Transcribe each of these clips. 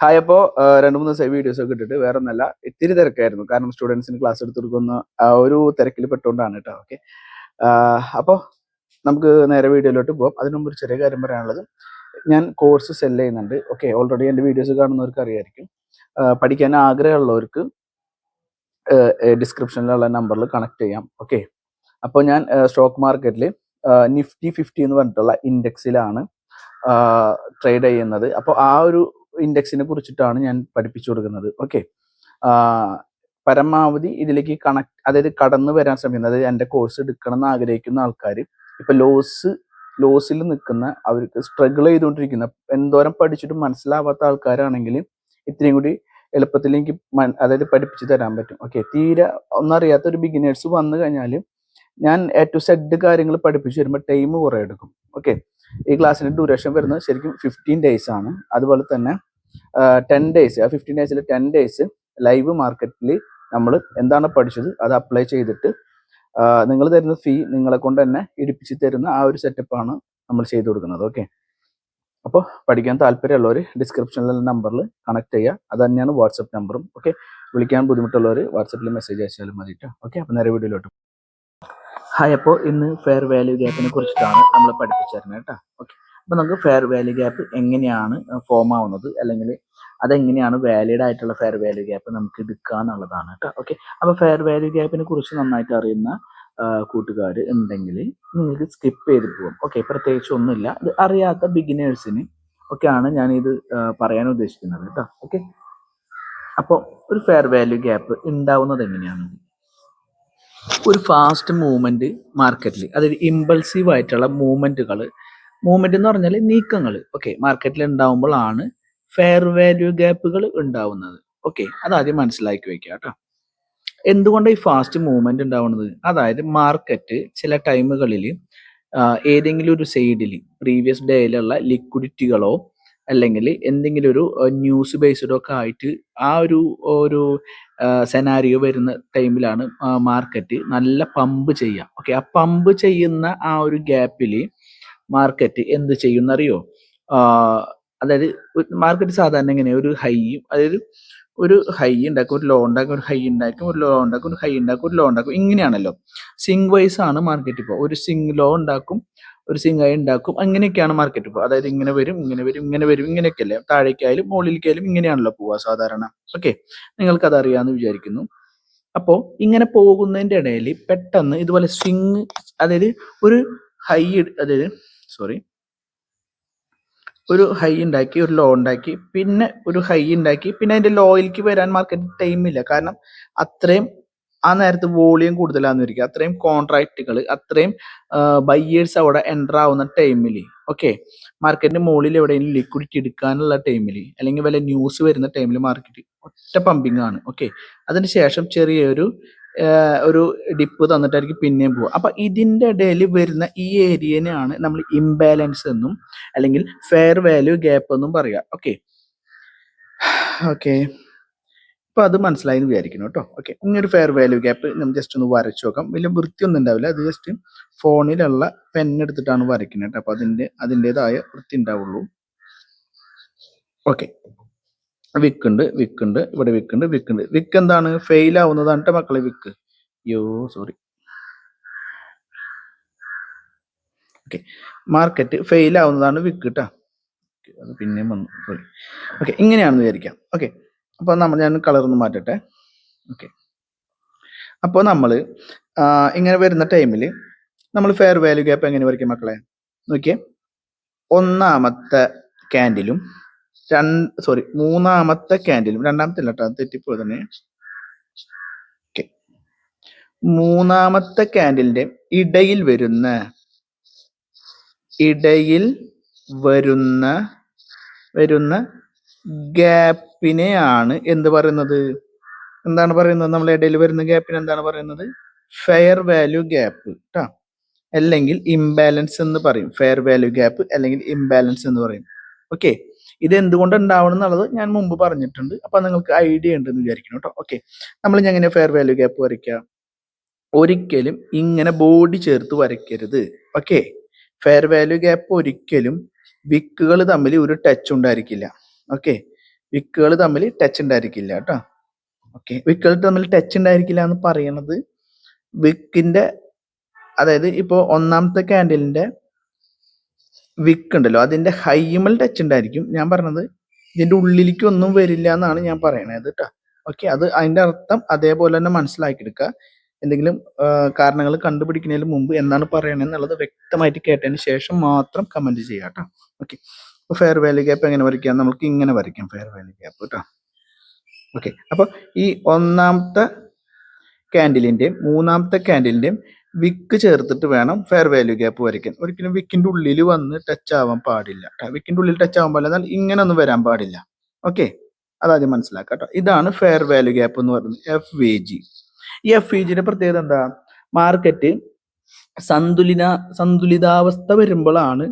Hi അപ്പോൾ രണ്ട് മൂന്ന് ദിവസം വീഡിയോസ് ഒക്കെ ഇട്ടിട്ട് വേറെ ഒന്നല്ല ഇത്തിരി തിരക്കായിരുന്നു. കാരണം സ്റ്റുഡൻസിന് ക്ലാസ് എടുത്തു കൊടുക്കുന്ന ആ ഒരു തിരക്കിൽ പെട്ടുകൊണ്ടാണ് കേട്ടോ ഓക്കെ അപ്പോൾ നമുക്ക് നേരെ വീഡിയോയിലോട്ട് പോകാം അതിനു മുമ്പ് ഒരു ചെറിയ കാര്യം പറയാനുള്ളത്. ഞാൻ കോഴ്സ് സെൽ ചെയ്യുന്നുണ്ട് ഓക്കെ ഓൾറെഡി എന്റെ വീഡിയോസ് കാണുന്നവർക്ക് അറിയായിരിക്കും. പഠിക്കാൻ ആഗ്രഹമുള്ളവർക്ക് ഡിസ്ക്രിപ്ഷനിലുള്ള നമ്പറിൽ കണക്ട് ചെയ്യാം ഓക്കെ അപ്പോൾ ഞാൻ സ്റ്റോക്ക് മാർക്കറ്റിൽ നിഫ്റ്റി ഫിഫ്റ്റി എന്ന് പറഞ്ഞിട്ടുള്ള ഇൻഡെക്സിലാണ് ട്രേഡ് ചെയ്യുന്നത്. അപ്പോൾ ആ ഒരു ഇൻഡെക്സിനെ കുറിച്ചിട്ടാണ് ഞാൻ പഠിപ്പിച്ചു കൊടുക്കുന്നത്. ഓക്കെ പരമാവധി ഇതിലേക്ക് കണക്ട് അതായത് കടന്നു വരാൻ ശ്രമിക്കുന്നത് അതായത് എന്റെ കോഴ്സ് എടുക്കണം എന്ന് ആഗ്രഹിക്കുന്ന ആൾക്കാർ ഇപ്പം ലോസ് ലോസിൽ നിൽക്കുന്ന അവർക്ക് സ്ട്രഗിൾ ചെയ്തുകൊണ്ടിരിക്കുന്ന എന്തോരം പഠിച്ചിട്ട് മനസ്സിലാവാത്ത ആൾക്കാരാണെങ്കിൽ ഇത്രയും കൂടി എളുപ്പത്തിൽ എനിക്ക് അതായത് പഠിപ്പിച്ചു തരാൻ പറ്റും. ഓക്കെ തീരെ ഒന്നറിയാത്ത ഒരു ബിഗിനേഴ്സ് വന്നു കഴിഞ്ഞാൽ ഞാൻ എ ടു സെഡ് കാര്യങ്ങൾ പഠിപ്പിച്ചു വരുമ്പോൾ ടൈം കുറേ എടുക്കും. ഓക്കെ ഈ ക്ലാസ്സിന്റെ ഡ്യൂറേഷൻ വരുന്നത് ശരിക്കും ഫിഫ്റ്റീൻ ഡേയ്സ് ആണ്. അതുപോലെ തന്നെ ടെൻ ഡേയ്സ് ആ ഫിഫ്റ്റീൻ ഡേയ്സിൽ ടെൻ ഡേയ്സ് ലൈവ് മാർക്കറ്റിൽ നമ്മൾ എന്താണ് പഠിച്ചത് അത് അപ്ലൈ ചെയ്തിട്ട് നിങ്ങൾ തരുന്ന ഫീ നിങ്ങളെ കൊണ്ട് തന്നെ ഇടിപ്പിച്ച് തരുന്ന ആ ഒരു സെറ്റപ്പാണ് നമ്മൾ ചെയ്തു കൊടുക്കുന്നത് ഓക്കെ അപ്പോൾ പഠിക്കാൻ താല്പര്യമുള്ളവർ ഡിസ്ക്രിപ്ഷനിലുള്ള നമ്പറിൽ കണക്ട് ചെയ്യുക. അത് തന്നെയാണ് വാട്സപ്പ് നമ്പറും ഓക്കെ വിളിക്കാൻ ബുദ്ധിമുട്ടുള്ളവർ വാട്സപ്പിൽ മെസ്സേജ് അയച്ചാലും മതിട്ടോ ഓക്കെ അപ്പോൾ നേരെ വീഡിയോയിലോട്ട്. ഹായ് അപ്പോൾ ഇന്ന് ഫെയർ വാല്യൂ ഗ്യാപ്പിനെ കുറിച്ചിട്ടാണ് നമ്മൾ പഠിപ്പിച്ചു തരുന്നത് കേട്ടോ ഓക്കെ അപ്പോൾ നമുക്ക് ഫെയർ വാല്യൂ ഗ്യാപ്പ് എങ്ങനെയാണ് ഫോം ആവുന്നത്? അല്ലെങ്കിൽ അതെങ്ങനെയാണ് വാലിഡ് ആയിട്ടുള്ള ഫെയർ വാല്യൂ ഗ്യാപ്പ് നമുക്ക് എടുക്കുക എന്നുള്ളതാണ് കേട്ടോ. ഓക്കെ അപ്പോൾ ഫെയർ വാല്യൂ ഗ്യാപ്പിനെ കുറിച്ച് നന്നായിട്ട് അറിയുന്ന കൂട്ടുകാർ ഉണ്ടെങ്കിൽ നിങ്ങൾക്ക് സ്കിപ്പ് ചെയ്ത് പോകും ഓക്കെ പ്രത്യേകിച്ച് ഒന്നുമില്ല. ഇത് അറിയാത്ത ബിഗിനേഴ്സിന് ഒക്കെയാണ് ഞാൻ ഇത് പറയാൻ ഉദ്ദേശിക്കുന്നത് കേട്ടോ. ഓക്കെ അപ്പോൾ ഒരു ഫെയർ വാല്യൂ ഗ്യാപ്പ് ഉണ്ടാവുന്നത് എങ്ങനെയാണ്? ഒരു ഫാസ്റ്റ് മൂവ്മെന്റ് മാർക്കറ്റിൽ അതായത് ഇമ്പൾസീവ് ആയിട്ടുള്ള മൂവ്മെന്റുകൾ മൂവ്മെന്റ് എന്ന് പറഞ്ഞാൽ നീക്കങ്ങൾ. ഓക്കെ മാർക്കറ്റിൽ ഉണ്ടാവുമ്പോഴാണ് ഫെയർ വാല്യൂ ഗ്യാപ്പുകൾ ഉണ്ടാവുന്നത്. ഓക്കെ അതാദ്യം മനസ്സിലാക്കി വെക്കുക കേട്ടോ. എന്തുകൊണ്ട് ഈ ഫാസ്റ്റ് മൂവ്മെന്റ് ഉണ്ടാവുന്നത്? അതായത് മാർക്കറ്റ് ചില ടൈമുകളിൽ ഏതെങ്കിലും ഒരു സൈഡിൽ പ്രീവിയസ് ഡേയിലുള്ള ലിക്വിഡിറ്റികളോ അല്ലെങ്കിൽ എന്തെങ്കിലും ഒരു ന്യൂസ് ബേസ്ഡോ ഒക്കെ ആയിട്ട് ആ ഒരു ഒരു സെനാരിയോ വരുന്ന ടൈമിലാണ് മാർക്കറ്റ് നല്ല പമ്പ് ചെയ്യുക. ഓക്കെ ആ പമ്പ് ചെയ്യുന്ന ആ ഒരു ഗ്യാപ്പിൽ മാർക്കറ്റ് എന്ത് ചെയ്യുന്നറിയോ? അതായത് മാർക്കറ്റ് സാധാരണ എങ്ങനെ? ഒരു ഹൈയും അതായത് ഒരു ഹൈ ഉണ്ടാക്കും ഒരു ലോ ഉണ്ടാക്കും ഒരു ഹൈ ഉണ്ടാക്കും ഒരു ലോ ഉണ്ടാക്കും ഒരു ഹൈ ഉണ്ടാക്കും ഒരു ലോ ഉണ്ടാക്കും ഇങ്ങനെയാണല്ലോ. സിംഗ് വൈസ് ആണ് മാർക്കറ്റ് ഇപ്പോൾ ഒരു സിംഗ് ലോ ഉണ്ടാക്കും ഒരു സിംഗ് ഹൈ ഉണ്ടാക്കും അങ്ങനെയൊക്കെയാണ് മാർക്കറ്റ് ഇപ്പോൾ അതായത് ഇങ്ങനെ വരും ഇങ്ങനെ വരും ഇങ്ങനെ വരും ഇങ്ങനെയൊക്കെ അല്ലേ? താഴേക്കായാലും മുകളിലേക്കായാലും ഇങ്ങനെയാണല്ലോ പോവുക സാധാരണ. ഓക്കെ നിങ്ങൾക്ക് അത് അറിയാമെന്ന് വിചാരിക്കുന്നു. അപ്പോൾ ഇങ്ങനെ പോകുന്നതിന്റെ ഇടയിൽ പെട്ടെന്ന് ഇതുപോലെ സ്വിങ് അതായത് ഒരു ഹൈ അതായത് സോറി ഒരു ഹൈ ഉണ്ടാക്കി ഒരു ലോ ഉണ്ടാക്കി പിന്നെ ഒരു ഹൈ ഉണ്ടാക്കി പിന്നെ അതിന്റെ ലോയിലേക്ക് വരാൻ മാർക്കറ്റ് ടൈമില്ല കാരണം അത്രയും ആ നേരത്ത് വോളിയം കൂടുതലാന്ന് ഇരിക്കുക അത്രയും കോൺട്രാക്റ്റുകൾ അത്രയും ബയ്യേഴ്സ് അവിടെ എന്റർ ആവുന്ന ടൈമിൽ ഓക്കെ മാർക്കറ്റിന്റെ മുകളിൽ എവിടെയെങ്കിലും ലിക്വിഡിറ്റി എടുക്കാനുള്ള ടൈമിൽ അല്ലെങ്കിൽ വല്ല ന്യൂസ് വരുന്ന ടൈമിൽ മാർക്കറ്റ് ഒറ്റ പമ്പിങ് ആണ്. ഓക്കെ അതിനുശേഷം ചെറിയൊരു ഒരു ഡിപ്പ് തന്നിട്ടായിരിക്കും പിന്നെയും പോകും അപ്പൊ ഇതിന്റെ ഇടയിൽ വരുന്ന ഈ ഏരിയനെയാണ് നമ്മൾ ഇംബാലൻസ് എന്നും അല്ലെങ്കിൽ ഫെയർ വാല്യൂ ഗ്യാപ്പ് എന്നും പറയുക. ഓക്കെ ഓക്കെ ഇപ്പൊ അത് മനസ്സിലായി എന്ന് വിചാരിക്കുന്നു കേട്ടോ ഓക്കെ ഇങ്ങനൊരു ഫെയർ വാല്യൂ ഗ്യാപ്പ് നമ്മൾ ജസ്റ്റ് ഒന്ന് വരച്ചു നോക്കാം. വലിയ വൃത്തിയൊന്നും ഉണ്ടാവില്ല. അത് ജസ്റ്റ് ഫോണിലുള്ള പെൻ എടുത്തിട്ടാണ് വരയ്ക്കുന്നത് കേട്ടോ അപ്പൊ അതിന്റെ അതിന്റെതായ വൃത്തി ഉണ്ടാവുള്ളൂ. ഓക്കെ വിക്ക് ഉണ്ട് ഇവിടെ വിക്കുണ്ട് വിക്കുണ്ട് വിക്ക് എന്താണ്? ഫെയിൽ ആവുന്നതാണ് ട്ടോ മക്കളെ വിക്ക്. യോ സോറി ഓക്കെ മാർക്കറ്റ് ഫെയിൽ ആവുന്നതാണ് വിക്ക് കേട്ടോ അത് പിന്നെയും വന്നു. സോറി ഓക്കെ ഇങ്ങനെയാണെന്ന് വിചാരിക്കാം. ഓക്കെ അപ്പോൾ നമ്മൾ ഞാൻ കളർ ഒന്ന് മാറ്റട്ടെ. ഓക്കെ അപ്പോൾ നമ്മൾ ഇങ്ങനെ വരുന്ന ടൈമിൽ നമ്മൾ ഫെയർ വാല്യൂ ഗ്യാപ്പ് എങ്ങനെ വരയ്ക്കും മക്കളെ? നോക്കിയേ. ഒന്നാമത്തെ ക്യാൻഡിലും രണ്ട് സോറി മൂന്നാമത്തെ ക്യാൻഡിലും രണ്ടാമത്തെ അല്ല കേട്ടോ തെറ്റിപ്പോയി തന്നെ. മൂന്നാമത്തെ ക്യാൻഡിലിന്റെ ഇടയിൽ വരുന്ന ഇടയിൽ വരുന്ന വരുന്ന ഗ്യാപ്പിനെയാണ് എന്ത് പറയുന്നത്? എന്താണ് പറയുന്നത്? നമ്മൾ ഇടയിൽ വരുന്ന ഗ്യാപ്പിന് എന്താണ് പറയുന്നത്? ഫെയർ വാല്യൂ ഗ്യാപ്പ് കേട്ടോ അല്ലെങ്കിൽ ഇംബാലൻസ് എന്ന് പറയും. ഫെയർ വാല്യൂ ഗ്യാപ്പ് അല്ലെങ്കിൽ ഇംബാലൻസ് എന്ന് പറയും. ഓക്കെ ഇത് എന്തുകൊണ്ട് ഉണ്ടാവണം എന്നുള്ളത് ഞാൻ മുമ്പ് പറഞ്ഞിട്ടുണ്ട്. അപ്പൊ നിങ്ങൾക്ക് ഐഡിയ ഉണ്ടെന്ന് വിചാരിക്കണം കേട്ടോ. ഓക്കെ. നമ്മൾ ഞാൻ എങ്ങനെ ഫെയർ വാല്യൂ ഗ്യാപ്പ് വരയ്ക്കാം? ഒരിക്കലും ഇങ്ങനെ ബോഡി ചേർത്ത് വരയ്ക്കരുത്. ഓക്കെ. ഫെയർ വാല്യൂ ഗ്യാപ്പ് ഒരിക്കലും വിക്കുകൾ തമ്മിൽ ഒരു ടച്ച് ഉണ്ടായിരിക്കില്ല. ഓക്കെ. വിക്കുകൾ തമ്മിൽ ടച്ച് ഉണ്ടായിരിക്കില്ല കേട്ടോ. ഓക്കെ. വിക്കുകൾ തമ്മിൽ ടച്ച് ഉണ്ടായിരിക്കില്ല എന്ന് പറയണത് വിക്കിന്റെ അതായത് ഇപ്പോൾ ഒന്നാമത്തെ ക്യാൻഡിലിന്റെ വിക്ക് ഉണ്ടല്ലോ അതിന്റെ ഹൈമൽ ടച്ച് ഉണ്ടായിരിക്കും. ഞാൻ പറഞ്ഞത് ഇതിന്റെ ഉള്ളിലേക്ക് ഒന്നും വരില്ല എന്നാണ് ഞാൻ പറയണത് കേട്ടോ ഓക്കെ അത് അതിന്റെ അർത്ഥം അതേപോലെ തന്നെ മനസ്സിലാക്കിയെടുക്കുക. എന്തെങ്കിലും കാരണങ്ങൾ കണ്ടുപിടിക്കുന്നതിന് മുമ്പ് എന്താണ് പറയണത് എന്നുള്ളത് വ്യക്തമായിട്ട് കേട്ടതിന് ശേഷം മാത്രം കമന്റ് ചെയ്യുക കേട്ടോ ഓക്കെ അപ്പൊ ഫെയർ വാല്യൂ ഗ്യാപ്പ് എങ്ങനെ വരയ്ക്കാം? നമുക്ക് ഇങ്ങനെ വരയ്ക്കാം ഫെയർ വാല്യൂ ഗ്യാപ്പ് കേട്ടോ ഓക്കെ അപ്പോൾ ഈ ഒന്നാമത്തെ ക്യാൻഡിലിന്റെയും മൂന്നാമത്തെ ക്യാൻഡിലിന്റെയും വിക്ക് ചേർത്തിട്ട് വേണം ഫെയർ വാല്യൂ ഗ്യാപ്പ് വരയ്ക്കാൻ. ഒരിക്കലും വിക്കിന്റെ ഉള്ളിൽ വന്ന് ടച്ച് ആവാൻ പാടില്ല വിക്കിന്റെ ഉള്ളിൽ ടച്ച് ആവാൻ പാടില്ല എന്നാൽ ഇങ്ങനെ ഒന്നും വരാൻ പാടില്ല. ഓക്കെ? അതാദ്യം മനസ്സിലാക്കാം കേട്ടോ ഇതാണ് ഫെയർ വാല്യൂ ഗ്യാപ്പ് എന്ന് പറയുന്നത് എഫ് വി ജി ഈ എഫ് വി ജിയുടെ പ്രത്യേകത എന്താ? മാർക്കറ്റ് സന്തുലിന സന്തുലിതാവസ്ഥ വരുമ്പോഴാണ്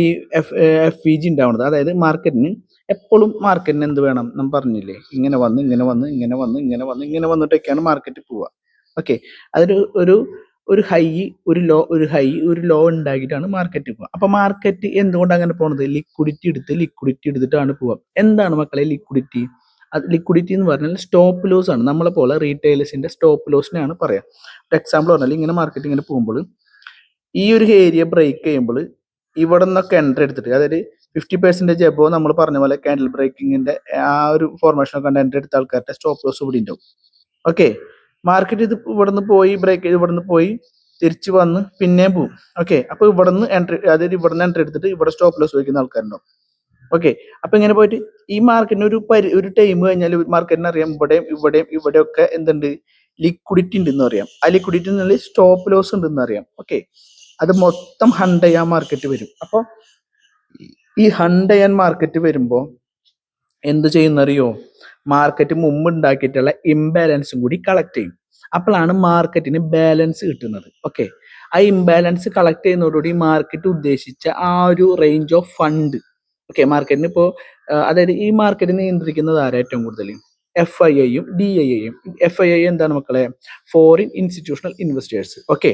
ഈ എഫ് എഫ് വി ജി ഉണ്ടാവുന്നത്. അതായത് മാർക്കറ്റിന് എപ്പോഴും മാർക്കറ്റിന് എന്ത് വേണം? നമ്മൾ പറഞ്ഞില്ലേ? ഇങ്ങനെ വന്ന് ഇങ്ങനെ വന്ന് ഇങ്ങനെ വന്ന് ഇങ്ങനെ വന്ന് ഇങ്ങനെ വന്നിട്ടൊക്കെയാണ് മാർക്കറ്റ് പോവുക. ഓക്കെ അതൊരു ഒരു ഒരു ഹൈ ഒരു ലോ ഒരു ഹൈ ഒരു ലോ ഉണ്ടാക്കിയിട്ടാണ് മാർക്കറ്റ് പോകുക അപ്പൊ മാർക്കറ്റ് എന്തുകൊണ്ട് അങ്ങനെ പോണത്? ലിക്വിഡിറ്റി എടുത്ത് ലിക്വിഡിറ്റി എടുത്തിട്ടാണ് പോവുക. എന്താണ് മക്കളെ ലിക്വിഡിറ്റി അത് ലിക്വിഡിറ്റി എന്ന് പറഞ്ഞാൽ സ്റ്റോപ്പ് ലോസ് ആണ്. നമ്മളെ പോലെ റീറ്റെയിലേഴ്സിന്റെ സ്റ്റോപ്പ് ലോസിനെയാണ് പറയാം. ഒരു എക്സാമ്പിൾ പറഞ്ഞാൽ ഇങ്ങനെ മാർക്കറ്റ് ഇങ്ങനെ പോകുമ്പോൾ ഈ ഒരു ഏരിയ ബ്രേക്ക് ചെയ്യുമ്പോൾ ഇവിടെ നിന്നൊക്കെ എൻട്രി എടുത്തിട്ട് അതായത് ഫിഫ്റ്റി പെർസെന്റേജ് എബോ നമ്മൾ പറഞ്ഞ പോലെ ക്യാൻഡിൽ ബ്രേക്കിങ്ങിന്റെ ആ ഒരു ഫോർമേഷനൊക്കെ എൻട്രി എടുത്ത ആൾക്കാരുടെ സ്റ്റോപ്പ് ലോസ് ഇവിടെ ഉണ്ടാവും. ഓക്കെ മാർക്കറ്റ് ഇത് ഇവിടുന്ന് പോയി ബ്രേക്ക് ചെയ്ത് ഇവിടുന്ന് പോയി തിരിച്ചു വന്ന് പിന്നെയും പോവും. ഓക്കെ അപ്പൊ ഇവിടുന്ന് എൻട്രി അതായത് ഇവിടുന്ന് എൻട്രി എടുത്തിട്ട് ഇവിടെ സ്റ്റോപ്പ് ലോസ് വയ്ക്കുന്ന ആൾക്കാരുണ്ടാവും. ഓക്കെ അപ്പൊ ഇങ്ങനെ പോയിട്ട് ഈ മാർക്കറ്റിന് ഒരു പരി ഒരു ടൈം കഴിഞ്ഞാൽ മാർക്കറ്റിന് അറിയാം ഇവിടെയും ഇവിടെയും ഇവിടെയൊക്കെ എന്തുണ്ട്? ലിക്വിഡിറ്റി ഉണ്ടെന്ന് അറിയാം. ആ ലിക്വിഡിറ്റി എന്നുള്ള സ്റ്റോപ്പ് ലോസ് ഉണ്ടെന്ന് അറിയാം. ഓക്കെ അത് മൊത്തം ഹണ്ട് ചെയ്യാൻ മാർക്കറ്റ് വരും. അപ്പോൾ ഈ ഹണ്ട് ചെയ്യാൻ മാർക്കറ്റ് വരുമ്പോൾ എന്ത് ചെയ്യുന്നറിയോ? മാർക്കറ്റ് മുമ്പ് ഉണ്ടാക്കിയിട്ടുള്ള ഇംബാലൻസും കൂടി കളക്ട് ചെയ്യും. അപ്പോഴാണ് മാർക്കറ്റിന് ബാലൻസ് കിട്ടുന്നത്. ഓക്കെ ആ ഇംബാലൻസ് കളക്ട് ചെയ്യുന്നതോടുകൂടി മാർക്കറ്റ് ഉദ്ദേശിച്ച ആ ഒരു റേഞ്ച് ഓഫ് ഫണ്ട് ഓക്കെ മാർക്കറ്റിന് ഇപ്പോൾ അതായത് ഈ മാർക്കറ്റ് നിയന്ത്രിക്കുന്നത് ആരാ ഏറ്റവും കൂടുതൽ? എഫ് ഐ ഐയും ഡി ഐ ഐയും എഫ് ഐ ഐ എന്താണ് മക്കളെ? Foreign institutional investors okay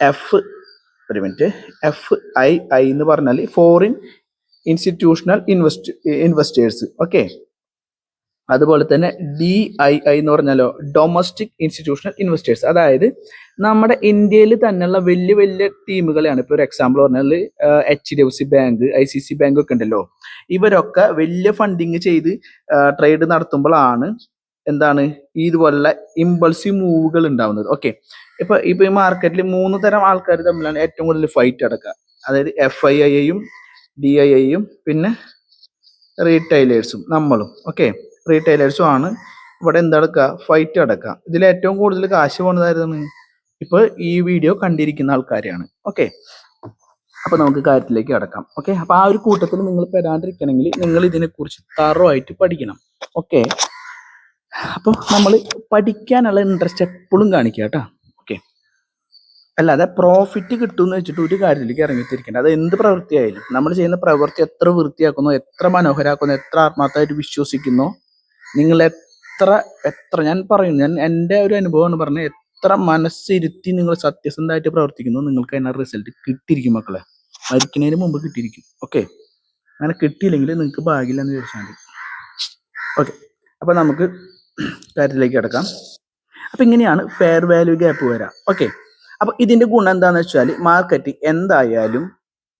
F ഒരു മിനിറ്റ് എഫ് ഐ ഐ എന്ന് പറഞ്ഞാൽ foreign institutional invest investors okay അതുപോലെ തന്നെ ഡി ഐ ഐ എന്ന് പറഞ്ഞാലോ ഡൊമസ്റ്റിക് ഇൻസ്റ്റിറ്റ്യൂഷണൽ ഇൻവെസ്റ്റേഴ്സ് അതായത് നമ്മുടെ ഇന്ത്യയിൽ തന്നെയുള്ള വലിയ വലിയ ടീമുകളെയാണ്. ഇപ്പോൾ ഒരു എക്സാമ്പിൾ പറഞ്ഞാൽ H D F C bank I C C bank ഒക്കെ ഉണ്ടല്ലോ. ഇവരൊക്കെ വലിയ ഫണ്ടിങ് ചെയ്ത് ട്രേഡ് നടത്തുമ്പോഴാണ് എന്താണ് ഇതുപോലുള്ള ഇമ്പൾസീവ് മൂവുകൾ ഉണ്ടാവുന്നത്. ഓക്കെ ഇപ്പൊ ഇപ്പൊ ഈ മാർക്കറ്റിൽ മൂന്ന് തരം ആൾക്കാർ തമ്മിലാണ് ഏറ്റവും കൂടുതൽ ഫൈറ്റ് അടക്കുക അതായത് എഫ് ഐ ഐയും ഡി ഐ ഐയും പിന്നെ റീറ്റെയിലേഴ്സും നമ്മളും. ഓക്കെ റീറ്റെയിലേഴ്സും ആണ്. ഇവിടെ എന്താ നടക്കുക ഫൈറ്റ് അടക്കുക. ഇതിൽ ഏറ്റവും കൂടുതൽ കാശ് പോകുന്നതായിരുന്നു ഇപ്പൊ ഈ വീഡിയോ കണ്ടിരിക്കുന്ന ആൾക്കാരെയാണ്. ഓക്കെ അപ്പോൾ നമുക്ക് കാര്യത്തിലേക്ക് കടക്കാം. ഓക്കെ അപ്പോൾ ആ ഒരു കൂട്ടത്തിൽ നിങ്ങൾ പെടാണ്ടിരിക്കണമെങ്കിൽ നിങ്ങൾ ഇതിനെക്കുറിച്ച് തറവായിട്ട് പഠിക്കണം. ഓക്കെ അപ്പോൾ നമ്മൾ പഠിക്കാനുള്ള ഇൻട്രസ്റ്റ് എപ്പോഴും കാണിക്കുക കേട്ടോ. ഓക്കെ അല്ലാതെ പ്രോഫിറ്റ് കിട്ടുമെന്ന് വെച്ചിട്ട് ഒരു കാര്യത്തിലേക്ക് ഇറങ്ങിത്തിരിക്കേണ്ട. അത് എന്ത് പ്രവൃത്തിയായാലും നമ്മൾ ചെയ്യുന്ന പ്രവൃത്തി എത്ര വൃത്തിയാക്കുന്നോ എത്ര മനോഹരാക്കുന്നോ എത്ര ആത്മാർത്ഥമായിട്ട് വിശ്വസിക്കുന്നോ നിങ്ങൾ എത്ര എത്ര ഞാൻ പറയുന്നു ഞാൻ എന്റെ ഒരു അനുഭവമാണ് പറഞ്ഞത് എത്ര മനസ്സിരുത്തി നിങ്ങൾ സത്യസന്ധമായിട്ട് പ്രവർത്തിക്കുന്നു നിങ്ങൾക്ക് അതിനെ റിസൾട്ട് കിട്ടിയിരിക്കും മക്കളെ. മരിക്കുന്നതിന് മുമ്പ് കിട്ടിയിരിക്കും. ഓക്കെ അങ്ങനെ കിട്ടിയില്ലെങ്കിൽ നിങ്ങൾക്ക് ഭാഗ്യമില്ല എന്ന് ചോദിച്ചാൽ മതി. ഓക്കെ അപ്പൊ നമുക്ക് കാര്യത്തിലേക്ക് കിടക്കാം. അപ്പൊ ഇങ്ങനെയാണ് ഫെയർ വാല്യൂ ഗ്യാപ്പ് വരാം. ഓക്കെ അപ്പൊ ഇതിന്റെ ഗുണം എന്താന്ന് വെച്ചാൽ മാർക്കറ്റ് എന്തായാലും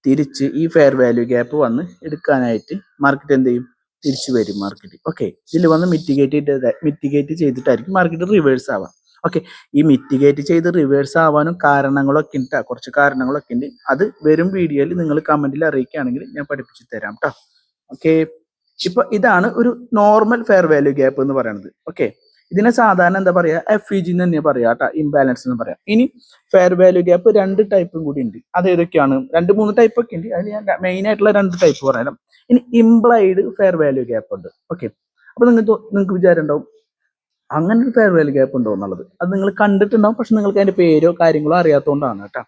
തിരിച്ച് ഈ ഫെയർ വാല്യൂ ഗ്യാപ്പ് വന്ന് എടുക്കാനായിട്ട് മാർക്കറ്റ് എന്ത് ചെയ്യും? തിരിച്ചു വരും മാർക്കറ്റ് ഓക്കെ ഇതിൽ വന്ന് മിറ്റിഗേറ്റ് മിറ്റിഗേറ്റ് ചെയ്തിട്ടായിരിക്കും മാർക്കറ്റ് റിവേഴ്സ് ആവാം. ഓക്കെ ഈ മിറ്റിഗേറ്റ് ചെയ്ത് റിവേഴ്സ് ആവാനും കാരണങ്ങളൊക്കെ ഉണ്ട് കുറച്ച് കാരണങ്ങളൊക്കെ ഉണ്ട് അത് വരും വീഡിയോയിൽ നിങ്ങൾ കമന്റിൽ അറിയിക്കുകയാണെങ്കിൽ ഞാൻ പഠിപ്പിച്ചു തരാം കേട്ടോ ഓക്കെ ഇപ്പൊ ഇതാണ് ഒരു നോർമൽ ഫെയർ വാല്യൂ ഗ്യാപ്പ് എന്ന് പറയുന്നത് ഓക്കെ ഇതിനെ സാധാരണ എന്താ പറയാ? എഫ് ഇ ജി എന്ന് തന്നെ പറയാം കേട്ടോ ഇംബാലൻസ് എന്ന് പറയാം. ഇനി ഫെയർ വാല്യൂ ഗ്യാപ്പ് രണ്ട് ടൈപ്പും കൂടി ഉണ്ട് അത് ഏതൊക്കെയാണ്? രണ്ട് മൂന്ന് ടൈപ്പ് ഒക്കെ ഉണ്ട് അതിൽ ഞാൻ മെയിൻ ആയിട്ടുള്ള രണ്ട് ടൈപ്പ് പറയാം ഇനി ഇംപ്ലൈഡ് ഫെയർ വാല്യൂ ഗ്യാപ്പ് ഉണ്ട്. ഓക്കെ അപ്പൊ നിങ്ങൾക്ക് നിങ്ങൾക്ക് വിചാരം ഉണ്ടാവും അങ്ങനെ ഒരു ഫെയർ വാല്യൂ ഗ്യാപ്പ് ഉണ്ടോ എന്നുള്ളത്. അത് നിങ്ങൾ കണ്ടിട്ടുണ്ടാവും പക്ഷെ നിങ്ങൾക്ക് അതിന്റെ പേരോ കാര്യങ്ങളോ അറിയാത്തതുകൊണ്ടാണ് കേട്ടോ.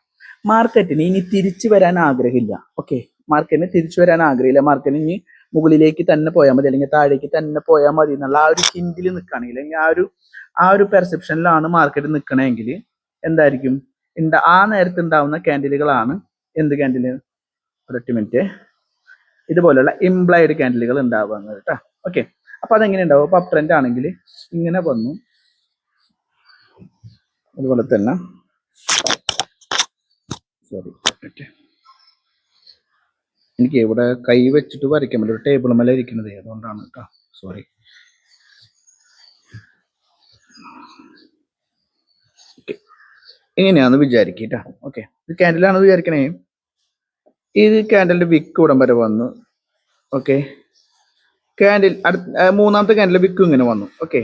മാർക്കറ്റിന് ഇനി തിരിച്ചു വരാൻ ആഗ്രഹമില്ല. ഓക്കെ മാർക്കറ്റിന് തിരിച്ചു വരാൻ ആഗ്രഹമില്ല. മാർക്കറ്റിന് ഇനി മുകളിലേക്ക് തന്നെ പോയാൽ മതി അല്ലെങ്കിൽ താഴേക്ക് തന്നെ പോയാൽ മതി എന്നുള്ള ആ ഒരു ചിന്തിൽ നിൽക്കുകയാണെങ്കിൽ അല്ലെങ്കിൽ ആ ഒരു ആ ഒരു പെർസെപ്ഷനിലാണ് മാർക്കറ്റ് നിൽക്കണമെങ്കിൽ എന്തായിരിക്കും? ആ നേരത്ത് ഉണ്ടാവുന്ന ക്യാൻഡിലുകളാണ് എന്ത് ക്യാൻഡിൽ ഒരൊറ്റ മിനിറ്റ് ഇതുപോലുള്ള ഇംപ്ലൈഡ് ക്യാൻഡിലുകൾ ഉണ്ടാവുന്നത് കേട്ടോ ഓക്കെ അപ്പൊ അതെങ്ങനെ ഉണ്ടാവും? അപ്പൊ അപ് ട്രെൻഡ് ആണെങ്കിൽ ഇങ്ങനെ വന്നു. അതുപോലെ തന്നെ സോറി എനിക്ക് ഇവിടെ കൈ വെച്ചിട്ട് വരയ്ക്കാൻ പറ്റും ടേബിൾ മേലെ ഇരിക്കുന്നത് അതുകൊണ്ടാണ് കേട്ടോ സോറി ഇങ്ങനെയാന്ന് വിചാരിക്കുക ഓക്കെ ഇത് ക്യാൻഡിലാണെന്ന് വിചാരിക്കണേ. ഇത് ക്യാൻഡലിന്റെ വിക്ക് ഇവിടം വരെ വന്നു. ഓക്കെ ക്യാൻഡിൽ അടുത്ത മൂന്നാമത്തെ ക്യാൻഡിൽ വിക്കും ഇങ്ങനെ വന്നു. ഓക്കെ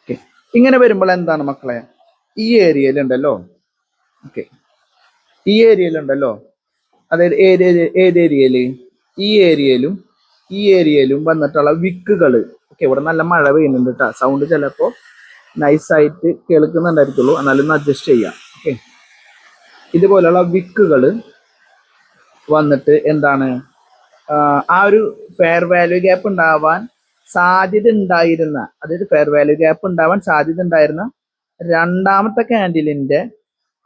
ഓക്കെ ഇങ്ങനെ വരുമ്പോൾ എന്താണ് മക്കളെ? ഈ ഏരിയയിൽ ഉണ്ടല്ലോ. ഓക്കെ ഈ ഏരിയയിൽ ഉണ്ടല്ലോ. അതായത് ഏത് ഏത് ഏരിയയിൽ ഈ ഏരിയയിലും ഈ ഏരിയയിലും വന്നിട്ടുള്ള വിക്കുകൾ ഓക്കെ ഇവിടെ നല്ല മഴ പെയ്യുന്നുണ്ട് കേട്ടോ സൗണ്ട് ചിലപ്പോൾ നൈസായിട്ട് കേൾക്കുന്നുണ്ടായിരിക്കുള്ളൂ. എന്നാലും അഡ്ജസ്റ്റ് ചെയ്യാം. ഓക്കെ ഇതുപോലെയുള്ള വിക്കുകൾ വന്നിട്ട് എന്താണ് ആ ഒരു ഫെയർ വാല്യൂ ഗ്യാപ്പ് ഉണ്ടാവാൻ സാധ്യത ഉണ്ടായിരുന്ന അതായത് ഫെയർ വാല്യൂ ഗ്യാപ്പ് ഉണ്ടാവാൻ സാധ്യത ഉണ്ടായിരുന്ന രണ്ടാമത്തെ ക്യാൻഡിലിന്റെ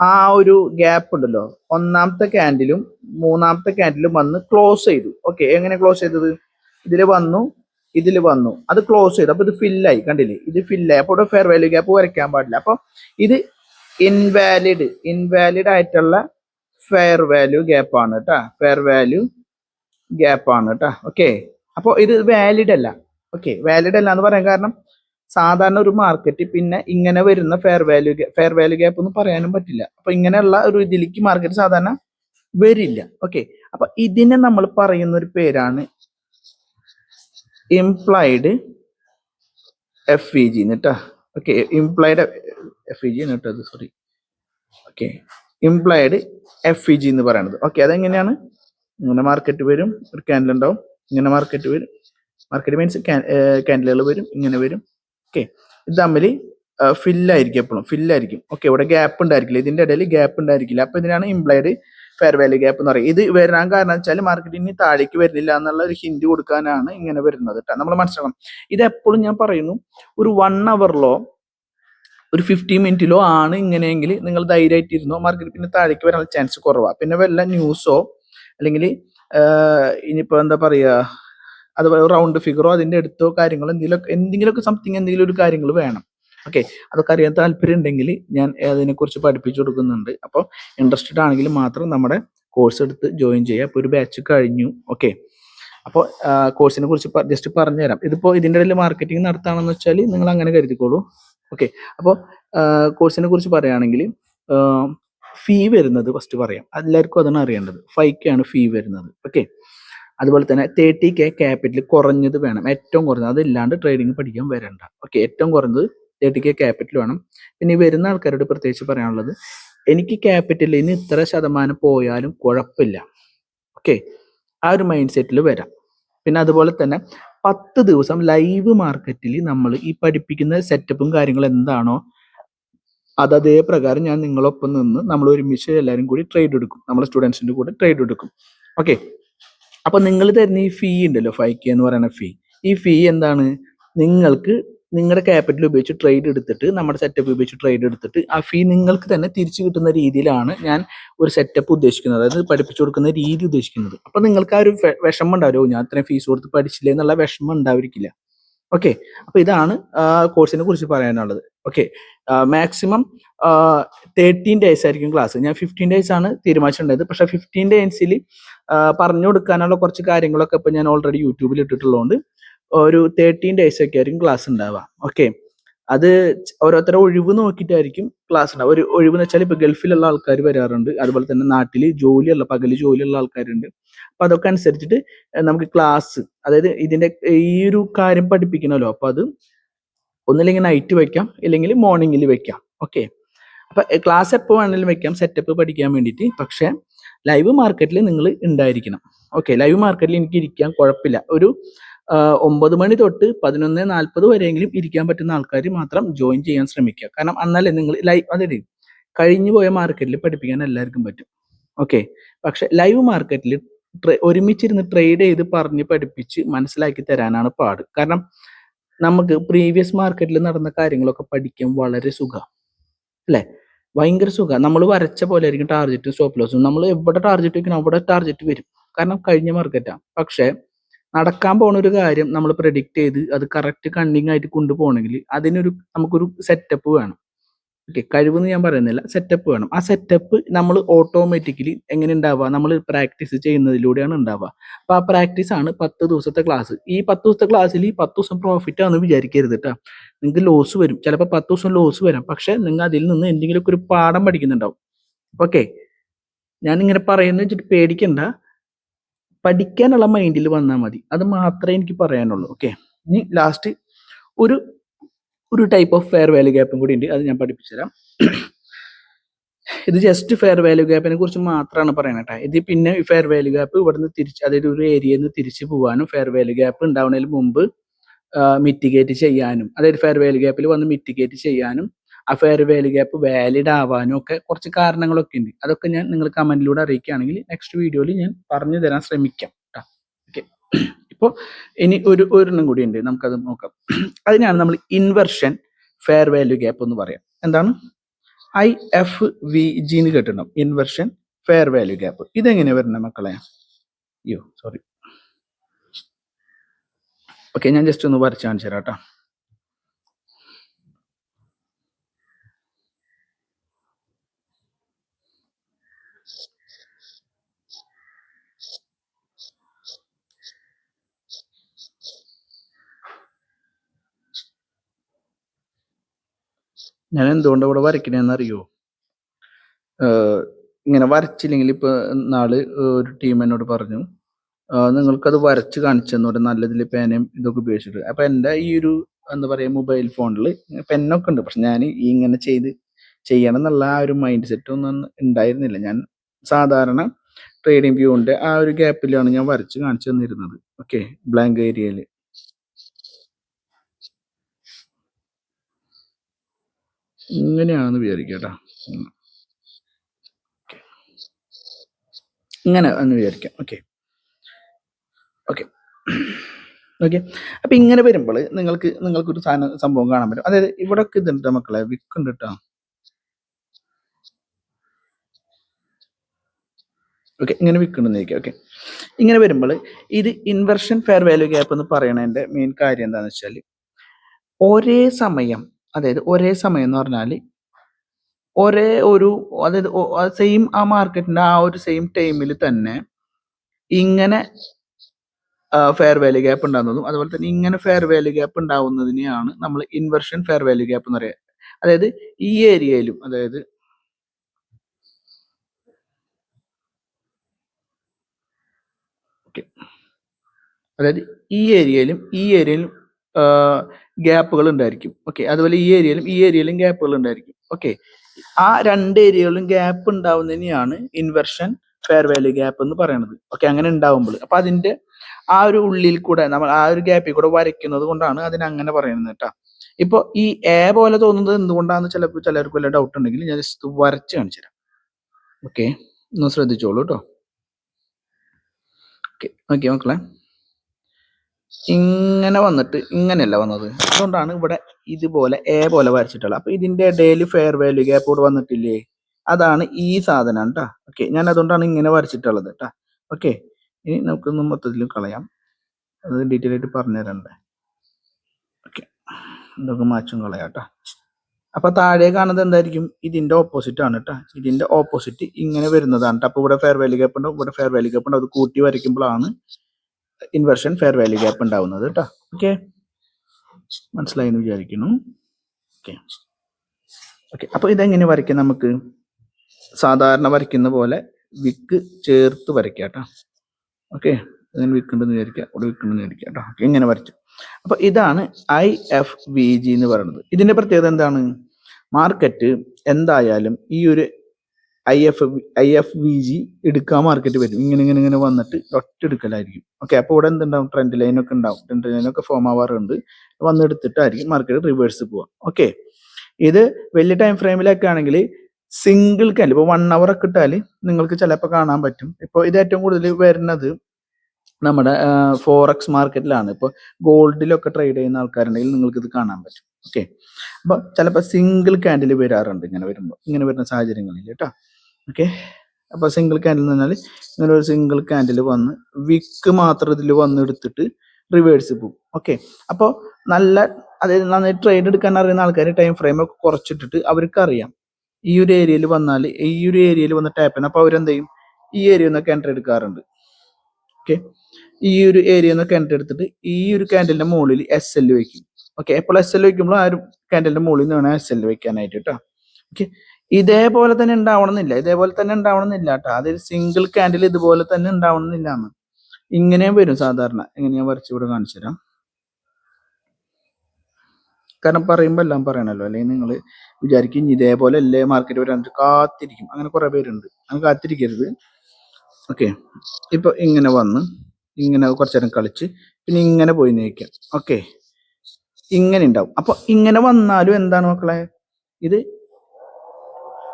ആ ഒരു ഗ്യാപ്പ് ഉണ്ടല്ലോ. ഒന്നാമത്തെ ക്യാൻഡിലും മൂന്നാമത്തെ ക്യാൻഡിലും വന്ന് ക്ലോസ് ചെയ്തു. ഓക്കെ എങ്ങനെ ക്ലോസ് ചെയ്തത്? ഇതിൽ വന്നു ഇതിൽ വന്നു. അത് ക്ലോസ് ചെയ്തു. അപ്പോൾ ഇത് ഫില്ലായി കണ്ടില്ലേ? ഇത് ഫില്ലായി അപ്പൊ ഇവിടെ ഫെയർ വാല്യൂ ഗ്യാപ്പ് വരയ്ക്കാൻ പാടില്ല. അപ്പൊ ഇത് ഇൻവാലിഡ് ഇൻവാലിഡ് ആയിട്ടുള്ള ഫെയർ വാല്യൂ ഗ്യാപ്പ് ആണ് കേട്ടാ ഫെയർ വാല്യൂ ഗ്യാപ്പ് ആണ് കേട്ടാ ഓക്കെ അപ്പോൾ ഇത് വാലിഡ് അല്ല. ഓക്കെ വാലിഡ് അല്ല എന്ന് പറയാൻ കാരണം സാധാരണ ഒരു മാർക്കറ്റ് പിന്നെ ഇങ്ങനെ വരുന്ന fair value fair value gap ഒന്നും പറയാനും പറ്റില്ല. അപ്പൊ ഇങ്ങനെയുള്ള ഒരു ഇതിലേക്ക് മാർക്കറ്റ് സാധാരണ വരില്ല. ഓക്കെ അപ്പൊ ഇതിനെ നമ്മൾ പറയുന്ന ഒരു പേരാണ് ഇംപ്ലൈഡ് എഫ് ഇ ജി എന്നിട്ടാ okay implied F E G എന്നിട്ടത് sorry okay implied F E G എന്ന് പറയുന്നത് ഓക്കെ അതെങ്ങനെയാണ്? ഇങ്ങനെ മാർക്കറ്റ് വരും ഒരു ക്യാൻഡിൽ ഉണ്ടാവും ഇങ്ങനെ മാർക്കറ്റ് വരും. മാർക്കറ്റ് മീൻസ് ക്യാൻഡിലുകൾ വരും ഇങ്ങനെ വരും. ഓക്കെ ഇത് തമ്മിൽ ഫില്ലായിരിക്കും എപ്പോഴും. ഫില്ലായിരിക്കും ഓക്കെ ഇവിടെ ഗ്യാപ്പ് ഉണ്ടായിരിക്കില്ല. ഇതിന്റെ ഇടയിൽ ഗ്യാപ്പ് ഉണ്ടായിരിക്കില്ല. അപ്പോൾ ഇതിനാണ് ഇംപ്ലൈഡ് ഫെയർ വാല്യൂ ഗ്യാപ്പ് എന്ന് പറയുന്നത്. ഇത് വരാൻ കാരണം വെച്ചാൽ മാർക്കറ്റ് ഇനി താഴേക്ക് വരുന്നില്ല എന്നുള്ള ഒരു ഹിന്റ് കൊടുക്കാനാണ് ഇങ്ങനെ വരുന്നത് കേട്ടോ നമ്മൾ മനസ്സിലാക്കണം. ഇത് എപ്പോഴും ഞാൻ പറയുന്നു ഒരു വൺ അവറിലോ ഒരു ഫിഫ്റ്റി മിനിറ്റിലോ ആണ് ഇങ്ങനെയെങ്കിൽ നിങ്ങൾ ധൈര്യമായിട്ട് ഇരുന്നോ മാർക്കറ്റ് പിന്നെ താഴേക്ക് വരാനുള്ള ചാൻസ് കുറവാണ് പിന്നെ വല്ല ന്യൂസോ അല്ലെങ്കിൽ ഇനിയിപ്പോൾ എന്താ പറയുക അതുപോലെ റൗണ്ട് ഫിഗറോ അതിന്റെ അടുത്തോ കാര്യങ്ങളോ? എന്തെങ്കിലും എന്തെങ്കിലുമൊക്കെ സംതിങ് എന്തെങ്കിലും ഒരു കാര്യങ്ങൾ വേണം. ഓക്കെ അതൊക്കെ അറിയാൻ താല്പര്യം ഉണ്ടെങ്കിൽ ഞാൻ അതിനെക്കുറിച്ച് പഠിപ്പിച്ചു കൊടുക്കുന്നുണ്ട്. അപ്പോൾ ഇൻട്രസ്റ്റഡ് ആണെങ്കിൽ മാത്രം നമ്മുടെ കോഴ്സ് എടുത്ത് ജോയിൻ ചെയ്യുക. അപ്പോൾ ഒരു ബാച്ച് കഴിഞ്ഞു. ഓക്കെ അപ്പോൾ കോഴ്സിനെ കുറിച്ച് ജസ്റ്റ് പറഞ്ഞുതരാം. ഇതിപ്പോൾ ഇതിന്റെ ഇടയിൽ മാർക്കറ്റിംഗ് നടത്താണെന്ന് വെച്ചാൽ നിങ്ങൾ അങ്ങനെ കരുതിക്കോളൂ. ഓക്കെ അപ്പോൾ കോഴ്സിനെ കുറിച്ച് പറയുകയാണെങ്കിൽ ഫീ വരുന്നത് ഫസ്റ്റ് പറയാം. എല്ലാവർക്കും അതാണ് അറിയേണ്ടത്. ഫൈവ് കെ ആണ് ഫീ വരുന്നത്. ഓക്കെ അതുപോലെ തന്നെ തേർട്ടി കെ ക്യാപിറ്റൽ കുറഞ്ഞത് വേണം. ഏറ്റവും കുറഞ്ഞത് അതില്ലാണ്ട് ട്രേഡിംഗ് പഠിക്കാൻ വരണ്ട. ഓക്കെ ഏറ്റവും കുറഞ്ഞത് തേർട്ടി കെ ക്യാപിറ്റൽ വേണം. പിന്നെ വരുന്ന ആൾക്കാരോട് പ്രത്യേകിച്ച് പറയാനുള്ളത് എനിക്ക് ക്യാപിറ്റൽ ഇന്ന് ഇത്ര ശതമാനം പോയാലും കുഴപ്പമില്ല. ഓക്കെ ആ ഒരു മൈൻഡ് സെറ്റിൽ വരാം. പിന്നെ അതുപോലെ തന്നെ പത്ത് ദിവസം ലൈവ് മാർക്കറ്റിൽ നമ്മൾ ഈ പഠിപ്പിക്കുന്ന സെറ്റപ്പും കാര്യങ്ങളും എന്താണോ അത് അതേ പ്രകാരം ഞാൻ നിങ്ങളൊപ്പം നിന്ന് നമ്മൾ ഒരുമിച്ച് എല്ലാവരും കൂടി ട്രേഡ് എടുക്കും. നമ്മുടെ സ്റ്റുഡൻസിന്റെ കൂടെ ട്രേഡ് എടുക്കും. ഓക്കെ അപ്പൊ നിങ്ങൾ തരുന്ന ഈ ഫീ ഉണ്ടല്ലോ ഫൈവ് കെ എന്ന് പറയുന്ന ഫീ ഈ ഫീ എന്താണ്? നിങ്ങൾക്ക് നിങ്ങളുടെ ക്യാപിറ്റൽ ഉപയോഗിച്ച് ട്രേഡ് എടുത്തിട്ട് നമ്മുടെ സെറ്റപ്പ് ഉപയോഗിച്ച് ട്രേഡ് എടുത്തിട്ട് ആ ഫീ നിങ്ങൾക്ക് തന്നെ തിരിച്ചു കിട്ടുന്ന രീതിയിലാണ് ഞാൻ ഒരു സെറ്റപ്പ് ഉദ്ദേശിക്കുന്നത്. അതായത് പഠിപ്പിച്ചു കൊടുക്കുന്ന രീതി ഉദ്ദേശിക്കുന്നത്. അപ്പൊ നിങ്ങൾക്ക് ആ ഒരു വിഷമം ഉണ്ടാവില്ല. ഞാൻ അത്രയും ഫീസ് കൊടുത്ത് പഠിച്ചില്ല എന്നുള്ള വിഷമം ഉണ്ടാവില്ല ഓക്കെ അപ്പൊ ഇതാണ് കോഴ്സിനെ കുറിച്ച് പറയാനുള്ളത്. ഓക്കെ മാക്സിമം തേർട്ടീൻ ഡേയ്സ് ആയിരിക്കും ക്ലാസ് ഞാൻ ഫിഫ്റ്റീൻ ഡേയ്സ് ആണ് തീരുമാനിച്ചിട്ടുണ്ടായത്. പക്ഷെ ഫിഫ്റ്റീൻ ഡേയ്സിൽ പറഞ്ഞു കൊടുക്കാനുള്ള കുറച്ച് കാര്യങ്ങളൊക്കെ ഇപ്പൊ ഞാൻ ഓൾറെഡി യൂട്യൂബിൽ ഇട്ടിട്ടുള്ളതുകൊണ്ട് ഒരു തേർട്ടീൻ ഡേയ്സ് ഒക്കെ ആയിരിക്കും ക്ലാസ് ഉണ്ടാവുക ഓക്കെ അത് ഓരോരുത്തരെ ഒഴിവ് നോക്കിയിട്ടായിരിക്കും ക്ലാസ് ഉണ്ടാവുക ഒരു ഒഴിവ് എന്ന് വെച്ചാൽ ഇപ്പൊ ഗൾഫിലുള്ള ആൾക്കാർ വരാറുണ്ട്. അതുപോലെ തന്നെ നാട്ടിൽ ജോലിയുള്ള പകൽ ജോലിയുള്ള ആൾക്കാരുണ്ട്. അപ്പൊ അതൊക്കെ അനുസരിച്ചിട്ട് നമുക്ക് ക്ലാസ് അതായത് ഇതിന്റെ ഈ ഒരു കാര്യം പഠിപ്പിക്കണമല്ലോ. അപ്പൊ അത് ഒന്നില്ലെങ്കിൽ നൈറ്റ് വെക്കാം ഇല്ലെങ്കിൽ മോർണിംഗിൽ വെക്കാം. ഓക്കെ അപ്പൊ ക്ലാസ് എപ്പോൾ വേണമെങ്കിലും വെക്കാം. സെറ്റപ്പ് പഠിക്കാൻ വേണ്ടിയിട്ട്. പക്ഷേ ലൈവ് മാർക്കറ്റിൽ നിങ്ങൾ ഉണ്ടായിരിക്കണം ഓക്കെ ലൈവ് മാർക്കറ്റിൽ എനിക്ക് ഇരിക്കാൻ കുഴപ്പമില്ല. ഒരു ഒമ്പത് മണി തൊട്ട് പതിനൊന്ന് നാൽപ്പത് വരെയെങ്കിലും ഇരിക്കാൻ പറ്റുന്ന ആൾക്കാർ മാത്രം ജോയിൻ ചെയ്യാൻ ശ്രമിക്കുക. കാരണം എന്നാലേ നിങ്ങൾ ലൈവ് അതായത് കഴിഞ്ഞു പോയ മാർക്കറ്റിൽ പഠിപ്പിക്കാൻ എല്ലാവർക്കും പറ്റും. ഓക്കെ പക്ഷെ ലൈവ് മാർക്കറ്റിൽ ഒരുമിച്ചിരുന്ന് ട്രേഡ് ചെയ്ത് പറഞ്ഞ് പഠിപ്പിച്ച് മനസ്സിലാക്കി തരാനാണ് പാട്. കാരണം നമുക്ക് പ്രീവിയസ് മാർക്കറ്റിൽ നടന്ന കാര്യങ്ങളൊക്കെ പഠിക്കാൻ വളരെ സുഖം. അല്ലേ? ഭയങ്കര സുഖം. നമ്മൾ വരച്ച പോലെ ആയിരിക്കും ടാർജറ്റും സ്റ്റോപ്പ് ലോസും നമ്മൾ എവിടെ ടാർജറ്റ് വയ്ക്കണം അവിടെ ടാർജറ്റ് വരും. കാരണം കഴിഞ്ഞ മാർക്കറ്റാണ് പക്ഷേ നടക്കാൻ പോണ ഒരു കാര്യം നമ്മൾ പ്രെഡിക്റ്റ് ചെയ്ത് അത് കറക്റ്റ് കണ്ണിങ് ആയിട്ട് കൊണ്ടുപോകണമെങ്കിൽ അതിനൊരു നമുക്കൊരു സെറ്റപ്പ് വേണം. ഓക്കെ കഴിവെന്ന് ഞാൻ പറയുന്നില്ല സെറ്റപ്പ് വേണം. ആ സെറ്റപ്പ് നമ്മൾ ഓട്ടോമാറ്റിക്കലി എങ്ങനെ ഉണ്ടാവുക നമ്മൾ പ്രാക്ടീസ് ചെയ്യുന്നതിലൂടെയാണ് ഉണ്ടാവുക അപ്പോൾ ആ പ്രാക്ടീസ് ആണ് പത്ത് ദിവസത്തെ ക്ലാസ് ഈ പത്ത് ദിവസത്തെ ക്ലാസ്സിൽ ഈ പത്ത് ദിവസം പ്രോഫിറ്റ് ആണെന്ന് വിചാരിക്കരുത് കേട്ടോ നിങ്ങൾക്ക് ലോസ് വരും. ചിലപ്പോൾ പത്ത് ദിവസം ലോസ് വരാം. പക്ഷെ നിങ്ങൾ അതിൽ നിന്ന് എന്തെങ്കിലുമൊക്കെ ഒരു പാഠം പഠിക്കുന്നുണ്ടാവും. ഓക്കെ ഞാൻ ഇങ്ങനെ പറയുന്നത് വെച്ചിട്ട് പേടിക്കണ്ട. പഠിക്കാനുള്ള മൈൻഡിൽ വന്നാൽ മതി. അത് മാത്രമേ എനിക്ക് പറയാനുള്ളൂ. ഓക്കെ ഇനി ലാസ്റ്റ് ഒരു ഒരു ടൈപ്പ് ഓഫ് ഫെയർ വാല്യൂ ഗ്യാപ്പും കൂടി ഉണ്ട് അത് ഞാൻ പഠിപ്പിച്ചുതരാം. ഇത് ജസ്റ്റ് ഫെയർ വാല്യൂ ഗ്യാപ്പിനെ കുറിച്ച് മാത്രമാണ് പറയുന്നത് കേട്ടോ ഇത് പിന്നെ ഫെയർ വാല്യൂ ഗ്യാപ്പ് ഇവിടുന്ന് തിരിച്ച് അതായത് ഒരു ഏരിയയിൽ നിന്ന് തിരിച്ച് പോകാനും ഫെയർ വാല്യൂ ഗ്യാപ്പ് ഉണ്ടാവുന്നതിന് മുമ്പ് മിറ്റിഗേറ്റ് ചെയ്യാനും അതായത് ഫെയർ വാല്യൂ ഗ്യാപ്പിൽ വന്ന് മിറ്റിഗേറ്റ് ചെയ്യാനും ആ ഫെയർ വാല്യൂ ഗ്യാപ്പ് വാലിഡ് ആവാനും ഒക്കെ കുറച്ച് കാരണങ്ങളൊക്കെ ഉണ്ട്. അതൊക്കെ ഞാൻ നിങ്ങൾ കമന്റിലൂടെ അറിയിക്കുകയാണെങ്കിൽ നെക്സ്റ്റ് വീഡിയോയിൽ ഞാൻ പറഞ്ഞു തരാൻ ശ്രമിക്കാം ഓക്കെ ഇപ്പോൾ ഇനി ഒരു ഒരെണ്ണം കൂടി ഉണ്ട്. നമുക്കത് നോക്കാം. അതിനാണ് നമ്മൾ ഇൻവെർഷൻ ഫെയർ വാല്യൂ ഗ്യാപ്പ് എന്ന് പറയാം. എന്താണ്? ഐ എഫ് വി ജി എന്ന് കേട്ടിട്ടുണ്ടാവും. ഇൻവെർഷൻ ഫെയർ വാല്യൂ ഗ്യാപ്പ് ഇതെങ്ങനെ വരുന്നത് മക്കളെ? അയ്യോ സോറി ഓക്കെ ഞാൻ ജസ്റ്റ് ഒന്ന് വരച്ച് കാണിച്ചു തരാം കേട്ടോ ഞാൻ എന്തുകൊണ്ട് ഇവിടെ വരയ്ക്കണേന്ന് അറിയോ ഇങ്ങനെ വരച്ചില്ലെങ്കിൽ ഇപ്പൊ നാൾ ഒരു ടീം എന്നോട് പറഞ്ഞു നിങ്ങൾക്കത് വരച്ച് കാണിച്ചെന്ന് പറയും നല്ലതിൽ പേനയും ഇതൊക്കെ ഉപയോഗിച്ചിട്ട്. അപ്പൊ എന്റെ ഈ ഒരു എന്താ പറയാ മൊബൈൽ ഫോണിൽ പെന്നൊക്കെ ഉണ്ട്. പക്ഷെ ഞാൻ ഇങ്ങനെ ചെയ്ത് ചെയ്യണം എന്നുള്ള ആ ഒരു മൈൻഡ് സെറ്റ് ഒന്നും ഉണ്ടായിരുന്നില്ല. ഞാൻ സാധാരണ ട്രേഡിംഗ് വ്യൂണ്ട് ആ ഒരു ഗ്യാപ്പിലാണ് ഞാൻ വരച്ച് കാണിച്ചു തന്നിരുന്നത്. ഓക്കെ ബ്ലാങ്ക് ഏരിയയിൽ. ഇങ്ങനെയാണെന്ന് വിചാരിക്കട്ടാ. ഇങ്ങനെ എന്ന് വിചാരിക്കാം. ഓക്കെ. ഓക്കെ. ഓക്കെ. അപ്പൊ ഇങ്ങനെ വരുമ്പോൾ നിങ്ങൾക്ക് നിങ്ങൾക്ക് ഒരു സാധനം സംഭവം കാണാൻ പറ്റും. അതായത് ഇവിടെ ഒക്കെ ഇതുണ്ട് മക്കളെ? വിക്കുണ്ട് കേട്ടോ ഓക്കെ. ഇങ്ങനെ വിൽക്കണമെന്ന് ചോദിക്കാം ഓക്കെ. ഇങ്ങനെ വരുമ്പോൾ ഇത് ഇൻവെർഷൻ ഫെയർ വാല്യൂ ഗ്യാപ്പ് എന്ന് പറയുന്നതിന്റെ മെയിൻ കാര്യം എന്താണെന്ന് വെച്ചാൽ ഒരേ സമയം അതായത് ഒരേ സമയം എന്ന് പറഞ്ഞാൽ ഒരേ ഒരു അതായത് സെയിം ആ മാർക്കറ്റിന്റെ ആ ഒരു സെയിം ടൈമിൽ തന്നെ ഇങ്ങനെ ഫെയർ വാല്യൂ ഗ്യാപ്പ് ഉണ്ടാകുന്നതും അതുപോലെ തന്നെ ഇങ്ങനെ ഫെയർ വാല്യൂ ഗ്യാപ്പ് ഉണ്ടാവുന്നതിനെയാണ് നമ്മൾ ഇൻവെർഷൻ ഫെയർ വാല്യൂ ഗ്യാപ്പ് എന്ന് പറയുക അതായത് ഈ ഏരിയയിലും അതായത്. അതായത് ഈ ഏരിയയിലും ഈ ഏരിയയിലും ഗ്യാപ്പുകൾ ഉണ്ടായിരിക്കും. ഓക്കെ അതുപോലെ ഈ ഏരിയയിലും ഈ ഏരിയയിലും ഗ്യാപ്പുകൾ ഉണ്ടായിരിക്കും. ഓക്കെ ആ രണ്ട് ഏരിയകളിലും ഗ്യാപ്പ് ഉണ്ടാവുന്നതിനെയാണ് ഇൻവെർഷൻ ഫെയർ വാല്യൂ ഗ്യാപ്പ് എന്ന് പറയുന്നത് ഓക്കെ അങ്ങനെ ഉണ്ടാവുമ്പോൾ. അപ്പൊ അതിന്റെ ആ ഒരു ഉള്ളിൽ കൂടെ നമ്മൾ ആ ഒരു ഗ്യാപ്പിൽ കൂടെ വരയ്ക്കുന്നത് കൊണ്ടാണ് അതിനെ അങ്ങനെ പറയുന്നത് കേട്ടോ. ഇപ്പൊ ഈ എ പോലെ തോന്നുന്നത് എന്തുകൊണ്ടാണെന്ന് ചിലപ്പോൾ ചിലർക്ക് വല്ല ഡൗട്ട് ഉണ്ടെങ്കിൽ ഞാൻ ജസ്റ്റ് വരച്ച് കാണിച്ചു തരാം. ഓക്കെ ഒന്ന് ശ്രദ്ധിച്ചോളൂ കേട്ടോ. ഓക്കെ ഓക്കെ മക്കളെ. ഇങ്ങനെ വന്നിട്ട് ഇങ്ങനെയല്ല വന്നത്. അതുകൊണ്ടാണ് ഇവിടെ ഇതുപോലെ എ പോലെ വരച്ചിട്ടുള്ളത്. അപ്പൊ ഇതിന്റെ ഡെയിലി ഫെയർ വാല്യൂ ഗ്യാപ്പ് കൂടെ വന്നിട്ടില്ലേ? അതാണ് ഈ സാധനം കേട്ടോ ഓക്കെ ഞാൻ അതുകൊണ്ടാണ് ഇങ്ങനെ വരച്ചിട്ടുള്ളത് കേട്ടോ ഓക്കെ ഇനി നമുക്കൊന്ന് മൊത്തത്തിൽ കളയാം. അത് ഡീറ്റെയിൽ ആയിട്ട് പറഞ്ഞു തരണ്ടേ ഓക്കെ ഇതൊക്കെ മാച്ചും കളയാം കേട്ടോ അപ്പൊ താഴെ കാണുന്നത് എന്തായിരിക്കും? ഇതിന്റെ ഓപ്പോസിറ്റ് ആണ് കേട്ടോ ഇതിന്റെ ഓപ്പോസിറ്റ് ഇങ്ങനെ വരുന്നതാണ് ട്ടോ. അപ്പൊ ഇവിടെ ഫെയർ വാല്യൂ ഗ്യാപ്പ് ഉണ്ടോ? ഇവിടെ ഫെയർ വാല്യൂ ഗ്യാപ്പ് ഉണ്ടോ? അത് കൂട്ടി വരയ്ക്കുമ്പോഴാണ് ഇൻവെർഷൻ ഫെയർ വാല്യൂ ഗ്യാപ്പ് ഉണ്ടാവുന്നത് കേട്ടോ ഓക്കെ മനസ്സിലായി എന്ന് വിചാരിക്കുന്നു. ഓക്കെ ഓക്കെ അപ്പൊ ഇതെങ്ങനെ വരയ്ക്കാം നമുക്ക്? സാധാരണ വരയ്ക്കുന്ന പോലെ വിക്ക് ചേർത്ത് വരയ്ക്കാം കേട്ടോ ഓക്കെ അങ്ങനെ വിൽക്കുന്നുണ്ടെന്ന് വിചാരിക്കുക ഇവിടെ വിൽക്കുന്നുണ്ടെന്ന് വിചാരിക്കുക കേട്ടോ ഓക്കെ ഇങ്ങനെ വരച്ചു അപ്പോൾ ഇതാണ് ഐ എഫ് വി ജി എന്ന് പറയുന്നത്. ഇതിന്റെ പ്രത്യേകത എന്താണ്? മാർക്കറ്റ് എന്തായാലും ഈ ഒരു I F I F V G എടുക്കാൻ മാർക്കറ്റ് വരും. ഇങ്ങനെ ഇങ്ങനെ ഇങ്ങനെ വന്നിട്ട് ഒറ്റ എടുക്കലായിരിക്കും. ഓക്കെ അപ്പോൾ ഇവിടെ എന്തുണ്ടാവും? ട്രെൻഡ് ലൈനൊക്കെ ഉണ്ടാവും. ട്രെൻഡ് ലൈനൊക്കെ ഫോം ആവാറുണ്ട്. വന്നെടുത്തിട്ടായിരിക്കും മാർക്കറ്റ് റിവേഴ്സ് പോവാം ഓക്കെ ഇത് വലിയ ടൈം ഫ്രെയിമിലൊക്കെ ആണെങ്കിൽ സിംഗിൾ ക്യാൻഡിൽ ഇപ്പോൾ വൺ അവർ ഒക്കെ ഇട്ടാൽ നിങ്ങൾക്ക് ചിലപ്പോൾ കാണാൻ പറ്റും. ഇപ്പോൾ ഇത് ഏറ്റവും കൂടുതൽ വരുന്നത് നമ്മുടെ ഫോറക്സ് മാർക്കറ്റിലാണ് ഇപ്പോൾ ഗോൾഡിലൊക്കെ ട്രേഡ് ചെയ്യുന്ന ആൾക്കാരുണ്ടെങ്കിൽ നിങ്ങൾക്ക് ഇത് കാണാൻ പറ്റും. ഓക്കെ അപ്പോൾ ചിലപ്പോൾ സിംഗിൾ ക്യാൻഡിൽ വരാറുണ്ട് ഇങ്ങനെ വരുമ്പോൾ. ഇങ്ങനെ വരുന്ന സാഹചര്യങ്ങളിൽ കേട്ടോ. ഓക്കെ? അപ്പൊ സിംഗിൾ ക്യാൻഡിൽ എന്ന് പറഞ്ഞാൽ ഇങ്ങനെ ഒരു സിംഗിൾ ക്യാൻഡിൽ വന്ന് വിക്ക് മാത്രം ഇതിൽ വന്ന് എടുത്തിട്ട് റിവേഴ്സ് പോകും ഓക്കെ? അപ്പോൾ നല്ല അതായത് നന്നായി ട്രേഡ് എടുക്കാൻ അറിയുന്ന ആൾക്കാർ ടൈം ഫ്രെയിം ഒക്കെ കുറച്ചിട്ടിട്ട് അവർക്ക് അറിയാം. ഈ ഒരു ഏരിയയിൽ വന്നാൽ ഈ ഒരു ഏരിയയിൽ വന്ന് ടാപ്പ് ചെയ്യണം അപ്പോൾ അവരെന്ത് ചെയ്യും? ഈ ഏരിയ ഒന്നൊക്കെ എൻട്രി എടുക്കാറുണ്ട്. ഓക്കെ? ഈ ഒരു ഏരിയ ഒന്നൊക്കെ എൻട്രി എടുത്തിട്ട് ഈ ഒരു ക്യാൻഡലിന്റെ മുകളിൽ എസ് എൽ വയ്ക്കും. ഓക്കെ? എപ്പോൾ എസ് എൽ വയ്ക്കുമ്പോൾ ആ ഒരു ക്യാൻഡലിന്റെ മുകളിൽ നിന്ന് വേണം എസ് എൽ വയ്ക്കാനായിട്ട് കേട്ടോ. ഓക്കെ? ഇതേപോലെ തന്നെ ഉണ്ടാവണമെന്നില്ല. ഇതേപോലെ തന്നെ ഉണ്ടാവണമെന്നില്ല കേട്ടോ. അതൊരു സിംഗിൾ ക്യാൻഡിൽ ഇതുപോലെ തന്നെ ഉണ്ടാവണമെന്നില്ല എന്ന് ഇങ്ങനെയും വരും സാധാരണ. ഇങ്ങനെ ഞാൻ വരച്ചുകൂടെ കാണിച്ചു തരാം. കാരണം പറയുമ്പോൾ എല്ലാം പറയണല്ലോ. അല്ലെങ്കിൽ നിങ്ങൾ വിചാരിക്കും ഇതേപോലെ അല്ലേ മാർക്കറ്റ് വരാൻ കാത്തിരിക്കും. അങ്ങനെ കുറെ പേരുണ്ട്. അങ്ങനെ കാത്തിരിക്കരുത്. ഓക്കെ ഇപ്പൊ ഇങ്ങനെ വന്ന് ഇങ്ങനെ കുറച്ചു നേരം കളിച്ച് പിന്നെ ഇങ്ങനെ പോയി നയിക്കാം ഓക്കെ ഇങ്ങനെ ഉണ്ടാവും. അപ്പൊ ഇങ്ങനെ വന്നാലും എന്താണ് മക്കളെ? ഇത്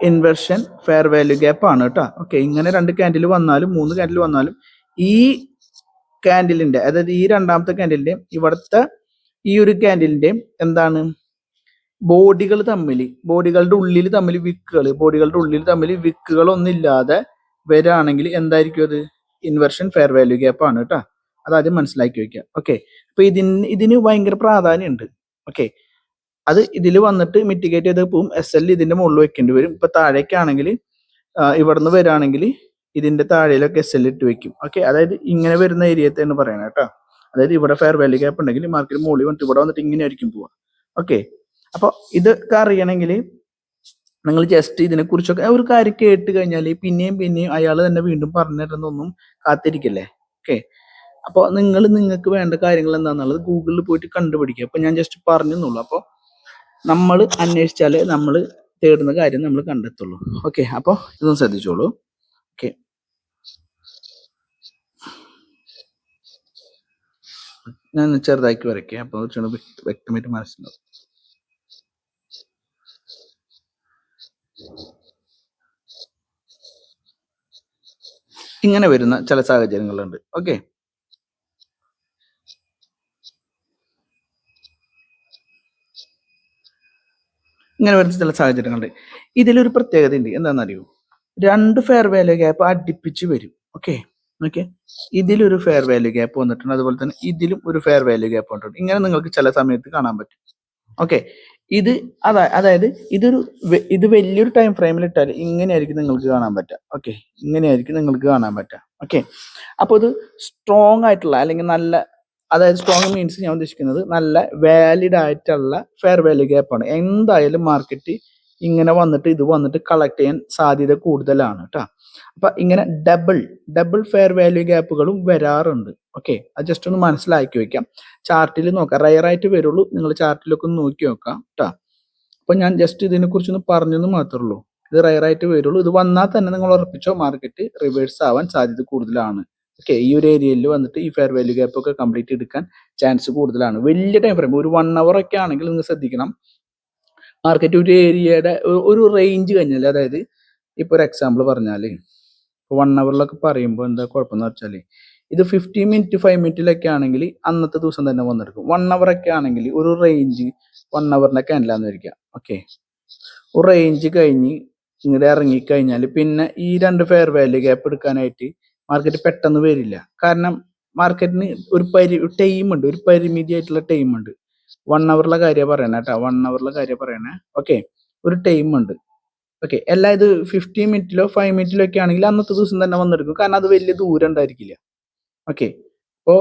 ഇൻവെർഷൻ ഫെയർ വാല്യൂ ഗ്യാപ്പ് ആണ് കേട്ടോ ഓക്കെ ഇങ്ങനെ രണ്ട് ക്യാൻഡിൽ വന്നാലും മൂന്ന് ക്യാൻഡിൽ വന്നാലും ഈ ക്യാൻഡിലിന്റെ അതായത് ഈ രണ്ടാമത്തെ ക്യാൻഡിലിന്റെയും ഇവിടുത്തെ ഈ ഒരു ക്യാൻഡിലിന്റെയും എന്താണ്? ബോഡികൾ തമ്മിൽ ബോഡികളുടെ ഉള്ളിൽ തമ്മിൽ വിക്കുകൾ ബോഡികളുടെ ഉള്ളിൽ തമ്മിൽ വിക്കുകൾ ഒന്നില്ലാതെ വരാണെങ്കിൽ എന്തായിരിക്കും അത്? ഇൻവെർഷൻ ഫെയർ വാല്യൂ ഗ്യാപ്പ് ആണ് കേട്ടോ അതാദ്യം മനസ്സിലാക്കി വെക്കുക ഓക്കെ അപ്പൊ ഇതിന് ഇതിന് ഭയങ്കര പ്രാധാന്യമുണ്ട്. ഓക്കെ അത് ഇതിൽ വന്നിട്ട് മിറ്റിഗേറ്റ് ചെയ്ത് പോവും. എസ് എൽ ഇതിന്റെ മുകളിൽ വെക്കേണ്ടി വരും. ഇപ്പൊ താഴേക്കാണെങ്കിൽ ഇവിടുന്ന് വരാണെങ്കിൽ ഇതിന്റെ താഴെയിലൊക്കെ എസ് എൽ ഇട്ട് വെക്കും. ഓക്കെ അതായത് ഇങ്ങനെ വരുന്ന ഏരിയത്തെയാണ് പറയണത് കേട്ടോ. അതായത് ഇവിടെ ഫെയർ വാല്യൂ ഗ്യാപ്പ് ഉണ്ടെങ്കിൽ മാർക്കറ്റ് മുകളിൽ വന്നിട്ട് ഇവിടെ വന്നിട്ട് ഇങ്ങനെ ആയിരിക്കും പോവാ ഓക്കെ അപ്പോൾ ഇതൊക്കെ അറിയണമെങ്കിൽ നിങ്ങൾ ജസ്റ്റ് ഇതിനെ കുറിച്ചൊക്കെ ഒരു കാര്യം കേട്ട് കഴിഞ്ഞാൽ പിന്നെയും പിന്നെയും അയാൾ തന്നെ വീണ്ടും പറഞ്ഞു തരുന്നൊന്നും കാത്തിരിക്കല്ലേ? ഓക്കെ അപ്പോൾ നിങ്ങൾ നിങ്ങൾക്ക് വേണ്ട കാര്യങ്ങൾ എന്താണെന്നുള്ളത് ഗൂഗിളിൽ പോയിട്ട് കണ്ടുപിടിക്കുക. അപ്പൊ ഞാൻ ജസ്റ്റ് പറഞ്ഞെന്നുള്ളൂ. അപ്പോൾ നമ്മൾ അന്വേഷിച്ചാൽ നമ്മൾ തേടുന്ന കാര്യം നമ്മൾ കണ്ടെത്തുള്ളൂ. ഓക്കെ അപ്പോൾ ഇതൊന്ന് ശ്രദ്ധിച്ചോളൂ. ഓക്കെ. ഞാൻ ചെറുതാക്കി വരയ്ക്കാം. അപ്പോൾ വ്യക്തമായിട്ട് മനസ്സിലാവും. ഇങ്ങനെ വരുന്ന ചില സാഹചര്യങ്ങളുണ്ട്. ഓക്കെ. ഇങ്ങനെ വരുന്ന ചില സാഹചര്യങ്ങളുണ്ട്. ഇതിലൊരു പ്രത്യേകത ഉണ്ട് എന്താണെന്നറിയോ? രണ്ട് ഫെയർ വാല്യൂ ഗ്യാപ്പ് അടുപ്പിച്ച് വരും. ഓക്കെ ഓക്കെ ഇതിലൊരു ഫെയർ വാല്യൂ ഗ്യാപ്പ് വന്നിട്ടുണ്ട്. അതുപോലെ തന്നെ ഇതിലും ഒരു ഫെയർ വാല്യൂ ഗ്യാപ്പ് വന്നിട്ടുണ്ട്. ഇങ്ങനെ നിങ്ങൾക്ക് ചില സമയത്ത് കാണാൻ പറ്റും. ഓക്കെ ഇത് അതാ അതായത് ഇതൊരു ഇത് വലിയൊരു ടൈം ഫ്രെയിമിൽ ഇട്ടാൽ ഇങ്ങനെയായിരിക്കും നിങ്ങൾക്ക് കാണാൻ പറ്റുക. ഓക്കെ ഇങ്ങനെയായിരിക്കും നിങ്ങൾക്ക് കാണാൻ പറ്റുക. ഓക്കെ അപ്പോൾ ഇത് സ്ട്രോങ് ആയിട്ടുള്ള അല്ലെങ്കിൽ നല്ല അതായത് സ്ട്രോങ് മീൻസ് ഞാൻ ഉദ്ദേശിക്കുന്നത് നല്ല വാലിഡ് ആയിട്ടുള്ള ഫെയർ വാല്യൂ ഗ്യാപ്പാണ് എന്തായാലും മാർക്കറ്റ് ഇങ്ങനെ വന്നിട്ട് ഇത് വന്നിട്ട് കളക്ട് ചെയ്യാൻ സാധ്യത കൂടുതലാണ് കേട്ടോ അപ്പൊ ഇങ്ങനെ ഡബിൾ ഡബിൾ ഫെയർ വാല്യൂ ഗ്യാപ്പുകളും വരാറുണ്ട്. ഓക്കെ അത് ജസ്റ്റ് ഒന്ന് മനസ്സിലാക്കി വെക്കാം. ചാർട്ടിൽ നോക്കാം. റയർ ആയിട്ട് വരുള്ളൂ. നിങ്ങൾ ചാർട്ടിലൊക്കെ ഒന്ന് നോക്കി നോക്കാം കേട്ടോ അപ്പൊ ഞാൻ ജസ്റ്റ് ഇതിനെ കുറിച്ചൊന്ന് പറഞ്ഞെന്ന് മാത്രമേ ഉള്ളൂ. ഇത് റയർ ആയിട്ട് വരുള്ളൂ. ഇത് വന്നാൽ തന്നെ നിങ്ങൾ ഉറപ്പിച്ചോ മാർക്കറ്റ് റിവേഴ്സ് ആവാൻ സാധ്യത കൂടുതലാണ്. ഓക്കെ ഈ ഒരു ഏരിയയിൽ വന്നിട്ട് ഈ ഫെയർ വാല്യൂ ഗ്യാപ്പ് ഒക്കെ കംപ്ലീറ്റ് എടുക്കാൻ ചാൻസ് കൂടുതലാണ്. വലിയ ടൈം ഫ്രെയിം ഒരു വൺ അവർ ഒക്കെ ആണെങ്കിൽ നിങ്ങൾ ശ്രദ്ധിക്കണം. മാർക്കറ്റ് ഒരു ഏരിയയുടെ ഒരു റേഞ്ച് കഴിഞ്ഞാൽ അതായത് ഇപ്പോൾ ഒരു എക്സാമ്പിൾ പറഞ്ഞാൽ വൺ അവറിലൊക്കെ പറയുമ്പോൾ എന്താ കുഴപ്പമെന്ന് വെച്ചാൽ ഇത് ഫിഫ്റ്റി മിനിറ്റ് ഫൈവ് മിനിറ്റിലൊക്കെ ആണെങ്കിൽ അന്നത്തെ ദിവസം തന്നെ വന്നെടുക്കും. വൺ അവർ ഒക്കെ ആണെങ്കിൽ ഒരു റേഞ്ച് വൺ അവറിന്റെ ക്യാൻഡിലാന്ന് വരിക. ഓക്കെ ഒരു റേഞ്ച് കഴിഞ്ഞ് ഇങ്ങോട്ട് ഇറങ്ങിക്കഴിഞ്ഞാൽ പിന്നെ ഈ രണ്ട് ഫെയർ വാല്യൂ ഗ്യാപ്പ് എടുക്കാനായിട്ട് മാർക്കറ്റ് പെട്ടെന്ന് വരില്ല. കാരണം മാർക്കറ്റിന് ഒരു പരി ടൈം ഉണ്ട്. ഒരു പരിമിതി ആയിട്ടുള്ള ടൈം ഉണ്ട് വൺ അവറിലെ കാര്യം പറയണേ കേട്ടോ വൺ അവറിലെ കാര്യം പറയണേ. ഓക്കെ ഒരു ടൈം ഉണ്ട്. ഓക്കെ എല്ലാം ഇത് ഫിഫ്റ്റീൻ മിനിറ്റിലോ ഫൈവ് മിനിറ്റിലോ ഒക്കെ ആണെങ്കിൽ അന്നത്തെ ദിവസം തന്നെ വന്നെടുക്കും. കാരണം അത് വലിയ ദൂരം ഉണ്ടായിരിക്കില്ല. ഓക്കെ അപ്പോൾ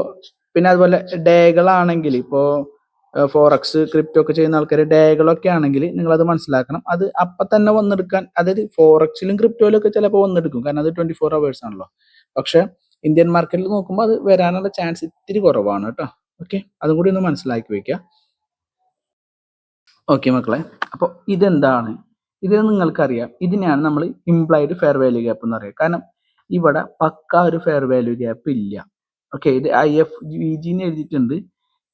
പിന്നെ അതുപോലെ ഡേകളാണെങ്കിൽ ഇപ്പോൾ ഫോറക്സ് ക്രിപ്റ്റോ ഒക്കെ ചെയ്യുന്ന ആൾക്കാർ ഡേകളൊക്കെ ആണെങ്കിൽ നിങ്ങൾ അത് മനസ്സിലാക്കണം. അത് അപ്പം തന്നെ വന്നെടുക്കാൻ അതായത് ഫോറക്സിലും ക്രിപ്റ്റോയിലും ഒക്കെ ചിലപ്പോൾ വന്നെടുക്കും. കാരണം അത് ട്വന്റി ഫോർ അവേഴ്സ് ആണല്ലോ. പക്ഷെ ഇന്ത്യൻ മാർക്കറ്റിൽ നോക്കുമ്പോൾ അത് വരാനുള്ള ചാൻസ് ഇത്തിരി കുറവാണ് കേട്ടോ. ഓക്കെ അതും കൂടി ഒന്ന് മനസ്സിലാക്കി വയ്ക്കുക ഓക്കെ മക്കളെ അപ്പോൾ ഇതെന്താണ്? ഇത് നിങ്ങൾക്കറിയാം. ഇതിനെയാണ് നമ്മൾ ഇംപ്ലൈഡ് ഫെയർ വാല്യൂ ഗ്യാപ്പ് എന്ന് പറയുക കാരണം ഇവിടെ പക്ക ഒരു ഫെയർ വാല്യൂ ഗ്യാപ്പ് ഇല്ല. ഓക്കെ ഇത് ഐ എഫ് വി ജിന്ന് എഴുതിയിട്ടുണ്ട്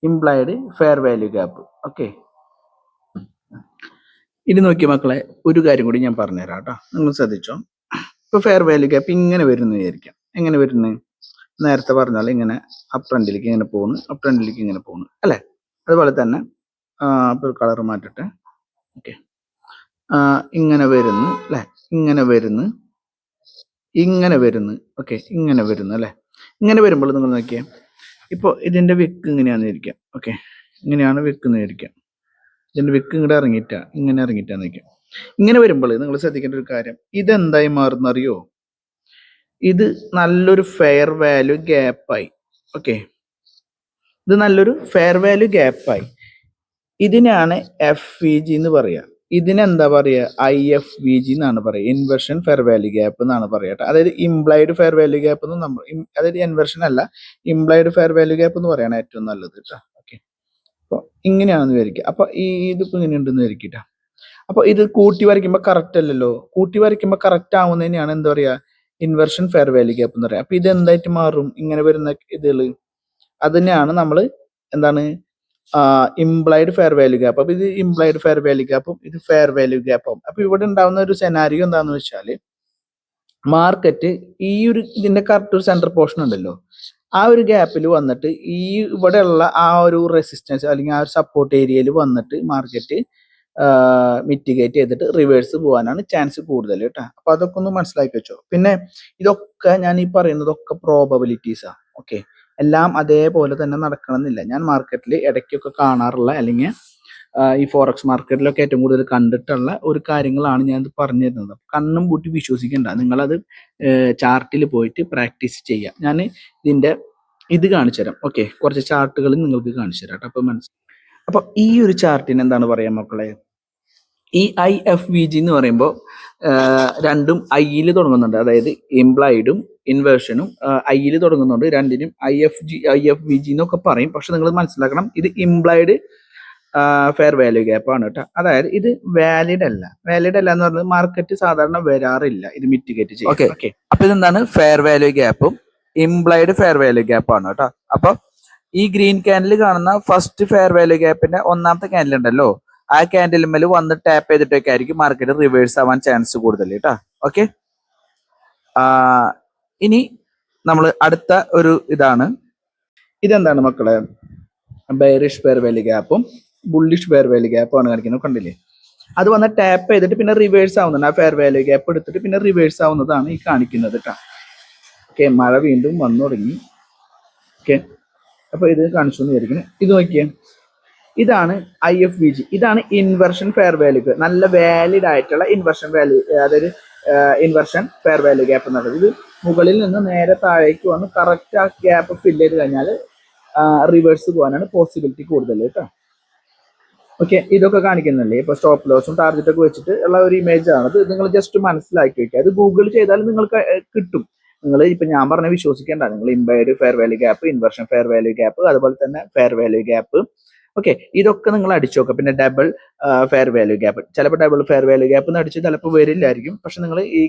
implied fair value gap okay ഇനി നോക്കിയ മക്കളെ ഒരു കാര്യം കൂടി ഞാൻ പറഞ്ഞുതരാം കേട്ടോ. നിങ്ങൾ ശ്രദ്ധിച്ചോ? ഇപ്പൊ ഫെയർ വാല്യൂ ഗ്യാപ്പ് ഇങ്ങനെ വരുന്നു വിചാരിക്കാം. എങ്ങനെ വരുന്നത് നേരത്തെ പറഞ്ഞാൽ ഇങ്ങനെ അപ് ട്രെൻഡിലേക്ക് ഇങ്ങനെ പോകുന്നു അപ് ട്രെൻഡിലേക്ക് ഇങ്ങനെ പോകുന്നു അല്ലേ? അതുപോലെ തന്നെ ഇപ്പോൾ കളർ മാറ്റട്ടെ ഓക്കെ ഇങ്ങനെ വരുന്നു അല്ലേ? ഇങ്ങനെ വരുന്നു ഇങ്ങനെ വരുന്നു ഓക്കെ ഇങ്ങനെ വരുന്നു അല്ലേ? ഇങ്ങനെ വരുമ്പോൾ നിങ്ങൾ നോക്കിയേ ഇപ്പോൾ ഇതിന്റെ വിക്ക് ഇങ്ങനെയാണെന്ന് ഇരിക്കാം ഓക്കെ ഇങ്ങനെയാണ് വിക്ക് എന്ന് ഇരിക്കാം ഇതിന്റെ വിക്ക് ഇങ്ങോട്ട് ഇറങ്ങിയിട്ടാണ് ഇങ്ങനെ ഇറങ്ങിയിട്ടാന്ന് ഇരിക്കാം ഇങ്ങനെ വരുമ്പോൾ നിങ്ങൾ ശ്രദ്ധിക്കേണ്ട ഒരു കാര്യം ഇതെന്തായി മാറുന്ന അറിയോ ഇത് നല്ലൊരു ഫെയർ വാല്യൂ ഗ്യാപ്പായി ഓക്കെ ഇത് നല്ലൊരു ഫെയർ വാല്യൂ ഗ്യാപ്പായി ഇതിനാണ് എഫ് വി ജി എന്ന് പറയുക ഇതിനെന്താ പറയുക ഐ എഫ് വി ജി എന്നാണ് പറയുക ഇൻവെർഷൻ ഫെയർ വാല്യൂ ഗ്യാപ്പ് എന്നാണ് പറയുക ട്ടോ. അതായത് ഇംപ്ലൈഡ് ഫെയർ വാല്യൂ ഗ്യാപ്പ് എന്ന് നമ്മൾ അതായത് ഇൻവെർഷൻ അല്ല ഇംപ്ലൈഡ് ഫെയർ വാല്യൂ ഗ്യാപ്പ് എന്ന് പറയുകയാണ് ഏറ്റവും നല്ലത് കേട്ടോ. ഓക്കെ അപ്പോൾ ഇങ്ങനെയാണെന്ന് വിചാരിക്കുക അപ്പോൾ ഈ ഇതിപ്പോൾ ഇങ്ങനെ ഉണ്ടെന്ന് വിചാരിക്കട്ടോ. അപ്പോൾ ഇത് കൂട്ടി വരയ്ക്കുമ്പോൾ കറക്റ്റ് അല്ലല്ലോ. കൂട്ടി വരയ്ക്കുമ്പോൾ കറക്റ്റ് ആവുന്നതിനെയാണ് എന്താ പറയാ? ഇൻവെർഷൻ ഫെയർ വാല്യൂ ഗ്യാപ്പ് എന്ന് പറയാം. അപ്പൊ ഇത് എന്തായിട്ട് മാറും? ഇങ്ങനെ വരുന്ന ഇതിൽ. അതിനെയാണ് നമ്മൾ എന്താണ്? ഇംപ്ലൈഡ് ഫെയർ വാല്യൂ ഗ്യാപ്പ് അപ്പൊ ഇത് ഇംപ്ലൈഡ് ഫെയർ വാല്യൂ ഗ്യാപ്പും ഇത് ഫെയർ വാല്യൂ ഗ്യാപ്പും അപ്പൊ ഇവിടെ ഉണ്ടാകുന്ന ഒരു സെനാരിയോ എന്താന്ന് വെച്ചാൽ മാർക്കറ്റ് ഈ ഒരു ഇതിന്റെ കറക്റ്റ് ഒരു സെന്റർ പോർഷൻ ഉണ്ടല്ലോ. ആ ഒരു ഗ്യാപ്പിൽ വന്നിട്ട് ഈ ഇവിടെയുള്ള ആ ഒരു റെസിസ്റ്റൻസ് അല്ലെങ്കിൽ ആ ഒരു സപ്പോർട്ട് ഏരിയയിൽ വന്നിട്ട് മാർക്കറ്റ് മിറ്റിഗേറ്റ് ചെയ്തിട്ട് റിവേഴ്സ് പോകാനാണ് ചാൻസ് കൂടുതൽ കേട്ടോ. അപ്പൊ അതൊക്കെ ഒന്ന് മനസ്സിലാക്കി വെച്ചോ. പിന്നെ ഇതൊക്കെ ഞാൻ ഈ പറയുന്നതൊക്കെ പ്രോബബിലിറ്റീസാ ഓക്കെ എല്ലാം അതേപോലെ തന്നെ നടക്കണമെന്നില്ല. ഞാൻ മാർക്കറ്റിൽ ഇടയ്ക്കൊക്കെ കാണാറുള്ള അല്ലെങ്കിൽ ഈ ഫോറക്സ് മാർക്കറ്റിലൊക്കെ ഏറ്റവും കൂടുതൽ കണ്ടിട്ടുള്ള ഒരു കാര്യങ്ങളാണ് ഞാൻ ഇത് പറഞ്ഞു തരുന്നത് കണ്ണും പൂട്ടി വിശ്വസിക്കേണ്ട. നിങ്ങളത് ചാർട്ടിൽ പോയിട്ട് പ്രാക്ടീസ് ചെയ്യുക ഞാൻ ഇതിന്റെ ഇത് കാണിച്ചു തരാം. ഓക്കെ കുറച്ച് ചാർട്ടുകൾ നിങ്ങൾക്ക് കാണിച്ചു തരാം കേട്ടോ. അപ്പം മനസ്സിലായി അപ്പോൾ ഈ ഒരു ചാർട്ടിന് എന്താണ് പറയാ മക്കളെ? ഈ ഐ എഫ് വി ജി എന്ന് പറയുമ്പോൾ രണ്ടും ഐയിൽ തുടങ്ങുന്നുണ്ട്. അതായത് എംപ്ലോയിഡും ഇൻവേർഷനും ഐയിൽ തുടങ്ങുന്നുണ്ട്. രണ്ടിനും I F G I F V G എന്നൊക്കെ പറയും. പക്ഷെ നിങ്ങൾ മനസ്സിലാക്കണം ഇത് ഇംപ്ലോയിഡ് ഫെയർ വാല്യൂ ഗ്യാപ്പ് ആണ് കേട്ടോ. അതായത് ഇത് വാലിഡ് അല്ല. വാലിഡ് അല്ല എന്ന് പറഞ്ഞാൽ മാർക്കറ്റ് സാധാരണ വരാറില്ല. ഇത് മിറ്റിഗേറ്റ് ചെയ്യും. ഓക്കെ ഓക്കെ അപ്പൊ ഇതെന്താണ്? ഫെയർ വാല്യൂ ഗ്യാപ്പും ഇംപ്ലോയിഡ് ഫെയർ വാല്യൂ ഗ്യാപ്പ് ആണ് കേട്ടോ. അപ്പൊ ഈ ഗ്രീൻ ക്യാൻഡിൽ കാണുന്ന ഫസ്റ്റ് ഫെയർ വാല്യൂ ഗ്യാപ്പിന്റെ ഒന്നാമത്തെ ക്യാൻഡിൽ ഉണ്ടല്ലോ. ആ ക്യാൻഡിലുമ്മൽ വന്ന് ടാപ്പ് ചെയ്തിട്ടൊക്കെ ആയിരിക്കും മാർക്കറ്റ് റിവേഴ്സ് ആവാൻ ചാൻസ് കൂടുതൽ കേട്ടോ ഓക്കെ ഇനി നമ്മൾ അടുത്ത ഒരു ഇതാണ്. ഇതെന്താണ് മക്കളെ? ബെയറിഷ് ഫെയർ വാല്യൂ ഗ്യാപ്പും ബുള്ളിഷ് ഫെയർ വാല്യൂ ഗ്യാപ്പും ആണ് കാണിക്കുന്നത് കണ്ടില്ലേ? അത് വന്ന് ടാപ്പ് ചെയ്തിട്ട് പിന്നെ റിവേഴ്സ് ആവുന്നുണ്ട്. ആ ഫെയർ വാല്യൂ ഗ്യാപ്പ് എടുത്തിട്ട് പിന്നെ റിവേഴ്സ് ആവുന്നതാണ് ഈ കാണിക്കുന്നത് കേട്ടോ ഓക്കെ മഴ വീണ്ടും വന്നു തുടങ്ങി. ഓക്കെ അപ്പൊ ഇത് കാണിച്ചു തന്നെ ഇത് നോക്കിയേ. ഇതാണ് ഐ എഫ് ബി ജി ഇതാണ് ഇൻവെർഷൻ ഫെയർ വാല്യൂ നല്ല വാലിഡ് ആയിട്ടുള്ള ഇൻവെർഷൻ വാല്യൂ അതായത് ഇൻവെർഷൻ ഫെയർ വാല്യൂ ഗ്യാപ്പ് എന്ന് പറയുന്നത്. ഇത് മുകളിൽ നിന്ന് നേരെ താഴേക്ക് വന്ന് കറക്റ്റ് ആ ഗ്യാപ്പ് ഫില്ല് ചെയ്ത് കഴിഞ്ഞാൽ റിവേഴ്സ് പോകാനാണ് പോസിബിലിറ്റി കൂടുതൽ കേട്ടോ. ഓക്കെ ഇതൊക്കെ കാണിക്കുന്നില്ലേ? ഇപ്പൊ സ്റ്റോപ്പ് ലോസും ടാർഗറ്റ് ഒക്കെ വെച്ചിട്ട് ഉള്ള ഒരു ഇമേജ് ആണ് അത് നിങ്ങൾ ജസ്റ്റ് മനസ്സിലാക്കി വെക്കുക. അത് ഗൂഗിൾ ചെയ്താൽ നിങ്ങൾക്ക് കിട്ടും. നിങ്ങൾ ഇപ്പൊ ഞാൻ പറഞ്ഞ വിശ്വസിക്കേണ്ട. നിങ്ങൾ impaired fair value gap inversion fair value gap അതുപോലെ തന്നെ ഫെയർ വാല്യൂ ഗ്യാപ്പ് ഓക്കെ ഇതൊക്കെ നിങ്ങൾ അടിച്ചു നോക്കുക പിന്നെ ഡബിൾ ഫെയർ വാല്യൂ ഗ്യാപ്പ് ചിലപ്പോൾ ഡബിൾ ഫെയർ വാല്യൂ ഗ്യാപ്പ് എന്ന് അടിച്ച് ചിലപ്പോൾ വരില്ലായിരിക്കും. പക്ഷെ നിങ്ങൾ ഈ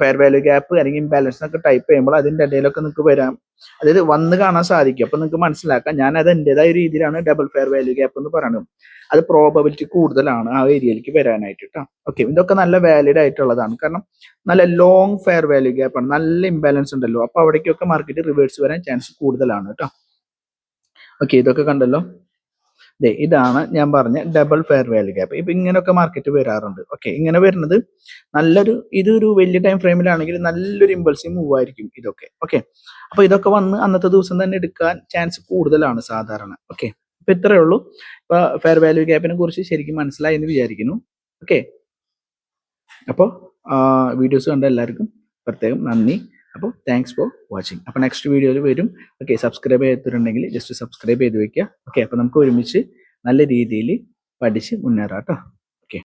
ഫെയർ വാല്യൂ ഗ്യാപ്പ് അല്ലെങ്കിൽ ഇംബാലൻസ് എന്നൊക്കെ ടൈപ്പ് ചെയ്യുമ്പോൾ അതിന്റെ ഇടയിലൊക്കെ നിങ്ങൾക്ക് വരാം. അതായത് വന്ന് കാണാൻ സാധിക്കും. അപ്പോൾ നിങ്ങൾക്ക് മനസ്സിലാക്കാം. ഞാൻ അത് എന്റെതായ രീതിയിലാണ് ഡബിൾ ഫെയർ വാല്യൂ ഗ്യാപ്പ് എന്ന് പറയുന്നത് അത് പ്രോബബിലിറ്റി കൂടുതലാണ് ആ ഏരിയയിലേക്ക് വരാനായിട്ട് കേട്ടോ ഓക്കെ ഇതൊക്കെ നല്ല വാലിഡ് ആയിട്ടുള്ളതാണ്. കാരണം നല്ല ലോങ് ഫെയർ വാല്യൂ ഗ്യാപ്പ് ആണ്. നല്ല ഇംബാലൻസ് ഉണ്ടല്ലോ. അപ്പോൾ അവിടേക്കൊക്കെ മാർക്കറ്റ് റിവേഴ്സ് വരാൻ ചാൻസ് കൂടുതലാണ് കേട്ടോ ഓക്കെ ഇതൊക്കെ കണ്ടല്ലോ. ഇതാണ് ഞാൻ പറഞ്ഞ ഡബിൾ ഫെയർ വാല്യൂ ഗ്യാപ്പ് ഇപ്പൊ ഇങ്ങനെയൊക്കെ മാർക്കറ്റ് വരാറുണ്ട്. ഓക്കെ ഇങ്ങനെ വരുന്നത് നല്ലൊരു ഇതൊരു വലിയ ടൈം ഫ്രെയിമിലാണെങ്കിൽ നല്ലൊരു ഇമ്പൾസീവ് മൂവ് ആയിരിക്കും ഇതൊക്കെ. ഓക്കെ അപ്പൊ ഇതൊക്കെ വന്ന് അന്നത്തെ ദിവസം തന്നെ എടുക്കാൻ ചാൻസ് കൂടുതലാണ് സാധാരണ. ഓക്കെ അപ്പൊ ഇത്രയേ ഉള്ളൂ. ഇപ്പൊ ഫെയർ വാല്യൂ ഗ്യാപ്പിനെ കുറിച്ച് ശരിക്കും മനസ്സിലായി എന്ന് വിചാരിക്കുന്നു. ഓക്കെ അപ്പോൾ വീഡിയോസ് കണ്ട എല്ലാവർക്കും പ്രത്യേകം നന്ദി. അപ്പോൾ താങ്ക്സ് ഫോർ വാച്ചിങ് അപ്പോൾ നെക്സ്റ്റ് വീഡിയോയിൽ വരും. ഓക്കെ സബ്സ്ക്രൈബ് ചെയ്തിട്ടുണ്ടെങ്കിൽ ജസ്റ്റ് സബ്സ്ക്രൈബ് ചെയ്ത് വെക്കുക. ഓക്കെ അപ്പോൾ നമുക്ക് ഒരുമിച്ച് നല്ല രീതിയിൽ പഠിച്ച് മുന്നേറാം കേട്ടോ.